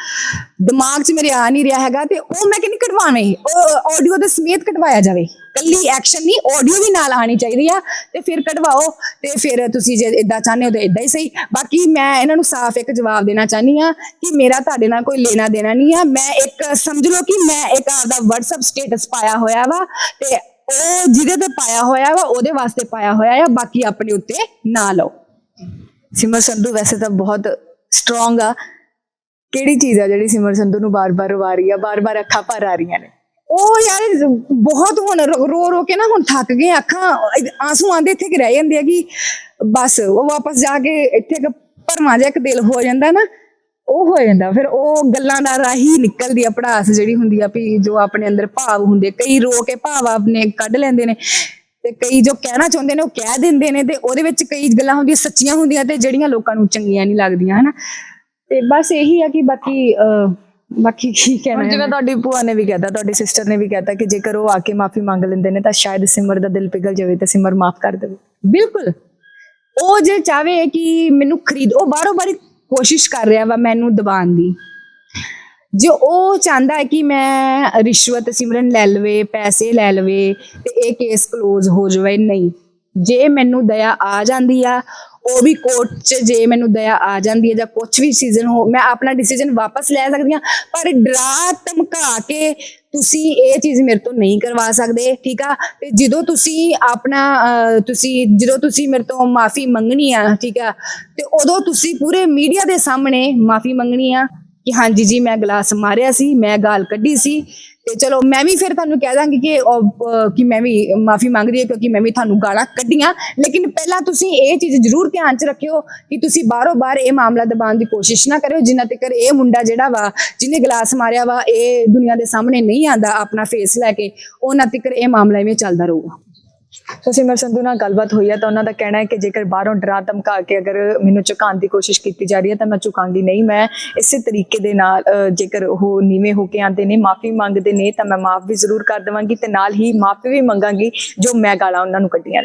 ਦਿਮਾਗ 'ਚ ਮੇਰੇ ਆ ਨਹੀਂ ਰਿਹਾ ਹੈਗਾ ਤੇ ਉਹ ਮੈਂ ਕਹਿੰਦੀ ਕਢਵਾਵੇਂ? ਉਹ ਆਡੀਓ ਦੇ ਸਮੇਤ ਕਢਵਾਇਆ ਜਾਵੇ। ਕੱਲੀ ਐਕਸ਼ਨ ਨਹੀਂ ਆਡੀਓ ਵੀ ਨਾਲ ਆਣੀ ਚਾਹੀਦੀ ਆ ਤੇ ਫਿਰ ਕਢਵਾਓ ਤੇ ਫਿਰ ਤੁਸੀਂ ਜੇ ਇਦਾਂ ਚਾਹੁੰਦੇ ਹੋ ਤਾਂ ਇਦਾਂ ਹੀ ਸਹੀ। ਬਾਕੀ ਮੈਂ ਇਹਨਾਂ ਨੂੰ ਸਾਫ਼ ਇੱਕ ਜਵਾਬ ਦੇਣਾ ਚਾਹਨੀ ਆ ਕਿ ਮੇਰਾ ਤੁਹਾਡੇ ਨਾਲ ਕੋਈ ਲੈਣਾ ਦੇਣਾ ਨਹੀਂ ਆ। ਮੈਂ ਇੱਕ ਸਮਝ ਲਓ ਕਿ ਮੈਂ ਇੱਕ ਆਪਦਾ WhatsApp ਸਟੇਟਸ ਪਾਇਆ ਹੋਇਆ ਵਾ ਤੇ ਉਹ ਜਿਹਦੇ ਤੇ ਪਾਇਆ ਹੋਇਆ ਵਾ, ਉਹਦੇ ਵਾਸਤੇ ਪਾਇਆ ਹੋਇਆ ਆ, ਬਾਕੀ ਆਪਣੇ ਉੱਤੇ ਨਾ ਲਓ। ਸਿਮਰ ਸੰਧੂ ਵੈਸੇ ਤਾਂ ਬਹੁਤ ਸਟਰੋਂਗ ਆ। ਕਿਹੜੀ ਚੀਜ਼ ਆ ਜਿਹੜੀ ਸਿਮਰ ਸੰਧੂ ਨੂੰ ਬਾਰ-ਬਾਰ ਰਵਾ ਰਹੀ ਆ, ਬਾਰ-ਬਾਰ ਅੱਖਾਂ ਭਰ ਆ ਰਹੀਆਂ ਨੇ? ਉਹ ਯਾਰ ਬਹੁਤ ਹੁਣ ਰੋ- ਰੋ ਕੇ ਨਾ ਹੁਣ ਥੱਕ ਗਏ ਅੱਖਾਂ, ਆਂਸੂ ਆਂਦੇ ਇੱਥੇ ਕਿ ਰਹਿ ਜਾਂਦੇ ਆ ਕਿ ਬਸ ਉਹ ਵਾਪਸ ਜਾ ਕੇ ਇੱਥੇ ਇੱਕ ਭਰਮਾ ਜਿਹਾ ਇੱਕ ਦਿਲ ਹੋ ਜਾਂਦਾ ਨਾ ਉਹ ਹੋ ਜਾਂਦਾ ਫਿਰ ਉਹ ਗੱਲਾਂ ਦਾ ਰਾਹੀ ਨਿਕਲਦੀ ਆ ਪੜਾਸ ਜਿਹੜੀ ਹੁੰਦੀ ਆ ਵੀ ਜੋ ਆਪਣੇ ਅੰਦਰ ਭਾਵ ਹੁੰਦੇ ਕਈ ਰੋ ਕੇ ਭਾਵ ਆਪਣੇ ਕੱਢ ਲੈਂਦੇ ਨੇ ਤੇ ਕਈ ਜੋ ਕਹਿਣਾ ਚਾਹੁੰਦੇ ਨੇ ਉਹ ਕਹਿ ਦਿੰਦੇ ਨੇ ਤੇ ਉਹਦੇ ਵਿੱਚ ਕਈ ਗੱਲਾਂ ਹੁੰਦੀਆਂ ਸੱਚੀਆਂ ਹੁੰਦੀਆਂ ਤੇ ਜਿਹੜੀਆਂ ਲੋਕਾਂ ਨੂੰ ਚੰਗੀਆਂ ਨਹੀਂ ਲੱਗਦੀਆਂ ਹਨਾ? ਤੇ ਬਸ ਇਹੀ ਆ ਕਿ ਬਾਕੀ ਬਾਕੀ ਕੀ ਕਹਿਣਾ ਜਿਵੇਂ ਤੁਹਾਡੀ ਭੂਆ ਨੇ ਵੀ ਕਹਿਤਾ ਤੁਹਾਡੀ ਸਿਸਟਰ ਨੇ ਵੀ ਕਹਿਤਾ ਕਿ ਜੇਕਰ ਉਹ ਆ ਕੇ ਮਾਫੀ ਮੰਗ ਲੈਂਦੇ ਨੇ ਤਾਂ ਸ਼ਾਇਦ ਸਿਮਰ ਦਾ ਦਿਲ ਪਿਘਲ ਜਾਵੇ ਤੇ ਸਿਮਰ ਮਾਫ ਕਰ ਦੇਵੇ। ਬਿਲਕੁਲ। ਉਹ ਜੇ ਚਾਵੇ ਕਿ ਮੈਨੂੰ ਖਰੀਦ ਉਹ ਬਾਰੋ ਬਾਰੀ ਕੋਸ਼ਿਸ਼ ਕਰ ਰਿਹਾ ਵਾ ਮੈਨੂੰ ਦਬਾਉਣ ਦੀ। ਜੋ ਉਹ ਚਾਹੁੰਦਾ ਹੈ ਕਿ ਮੈਂ ਰਿਸ਼ਵਤ ਸਿਮਰਨ ਲੈ ਲਵੇ, ਪੈਸੇ ਲੈ ਲਵੇ ਤੇ ਇਹ ਕੇਸ ਕਲੋਜ਼ ਹੋ ਜਾਵੇ, ਨਹੀਂ। ਜੇ ਮੈਨੂੰ ਦਇਆ ਆ ਜਾਂਦੀ ਆ ਉਹ ਵੀ ਕੋਰਟ 'ਚ ਜੇ ਮੈਨੂੰ ਦਇਆ ਆ ਜਾਂਦੀ ਹੈ ਜਾਂ ਕੁਝ ਵੀ ਸੀਜ਼ਨ ਹੋ ਮੈਂ ਆਪਣਾ ਡਿਸੀਜਨ ਵਾਪਸ ਲੈ ਸਕਦੀ ਹਾਂ ਪਰ ਡਰਾ ਧਮਕਾ ਕੇ ਤੁਸੀਂ ਇਹ ਚੀਜ਼ ਮੇਰੇ ਤੋਂ ਨਹੀਂ ਕਰਵਾ ਸਕਦੇ ਠੀਕ ਆ? ਤੇ ਜਦੋਂ ਤੁਸੀਂ ਆਪਣਾ ਅਹ, ਤੁਸੀਂ ਜਦੋਂ ਤੁਸੀਂ ਮੇਰੇ ਤੋਂ ਮਾਫੀ ਮੰਗਣੀ ਆ ਠੀਕ ਆ? ਤੇ ਉਦੋਂ ਤੁਸੀਂ ਪੂਰੇ ਮੀਡੀਆ ਦੇ ਸਾਹਮਣੇ ਮਾਫੀ ਮੰਗਣੀ ਆ ਕਿ ਹਾਂਜੀ ਜੀ ਮੈਂ ਗਲਾਸ ਮਾਰਿਆ ਸੀ ਮੈਂ ਗਾਲ ਕੱਢੀ ਸੀ ਤੇ ਚਲੋ, ਮੈਂ ਵੀ ਫਿਰ ਤੁਹਾਨੂੰ ਕਹਿ ਦਾਂਗੀ ਕਿ ਕਿ ਮੈਂ ਵੀ ਮਾਫੀ ਮੰਗਦੀ ਹਾਂ ਕਿਉਂਕਿ ਮੈਂ ਵੀ ਤੁਹਾਨੂੰ ਗਾਲਾਂ ਕੱਢੀਆਂ। ਲੇਕਿਨ ਪਹਿਲਾਂ ਤੁਸੀਂ ਇਹ ਚੀਜ਼ ਜ਼ਰੂਰ ਧਿਆਨ 'ਚ ਰੱਖਿਓ ਕਿ ਤੁਸੀਂ ਬਾਹਰੋਂ ਬਾਹਰ ਇਹ ਮਾਮਲਾ ਦਬਾਉਣ ਦੀ ਕੋਸ਼ਿਸ਼ ਨਾ ਕਰਿਓ, ਜਿੰਨਾ ਤੱਕ ਇਹ ਮੁੰਡਾ ਜਿਹੜਾ ਵਾ, ਜਿਹਨੇ ਗਲਾਸ ਮਾਰਿਆ ਵਾ, ਇਹ ਦੁਨੀਆ ਦੇ ਸਾਹਮਣੇ ਨਹੀਂ ਆਂਦਾ ਆਪਣਾ ਫੇਸ ਲੈ ਕੇ, ਉਹਨਾਂ ਤੱਕ ਇਹ ਮਾਮਲਾ ਇਵੇਂ ਚੱਲਦਾ ਰਹੂਗਾ। ਸਿਮਰ ਸੰਧੂ ਨਾਲ ਗੱਲਬਾਤ ਹੋਈ ਹੈ ਤਾਂ ਉਹਨਾਂ ਦਾ ਕਹਿਣਾ ਹੈ ਕਿ ਜੇਕਰ ਬਾਹਰੋਂ ਡਰਾ ਧਮਕਾ ਕੇ ਅਗਰ ਮੈਨੂੰ ਝੁਕਾਉਣ ਦੀ ਕੋਸ਼ਿਸ਼ ਕੀਤੀ ਜਾ ਰਹੀ ਹੈ ਤਾਂ ਮੈਂ ਝੁਕਾਂਗੀ ਨਹੀਂ। ਮੈਂ ਇਸੇ ਤਰੀਕੇ ਦੇ ਨਾਲ ਜੇਕਰ ਉਹ ਨੀਵੇਂ ਹੋ ਕੇ ਆਉਂਦੇ ਨੇ, ਮਾਫੀ ਮੰਗਦੇ ਨੇ ਤਾਂ ਮੈਂ ਮਾਫ ਵੀ ਜ਼ਰੂਰ ਕਰ ਦੇਵਾਂਗੀ ਤੇ ਨਾਲ ਹੀ ਮਾਫੀ ਵੀ ਮੰਗਾਂਗੀ ਜੋ ਮੈਂ ਗਾਲਾਂ ਉਹਨਾਂ ਨੂੰ ਕੱਢੀਆਂ ਨੇ।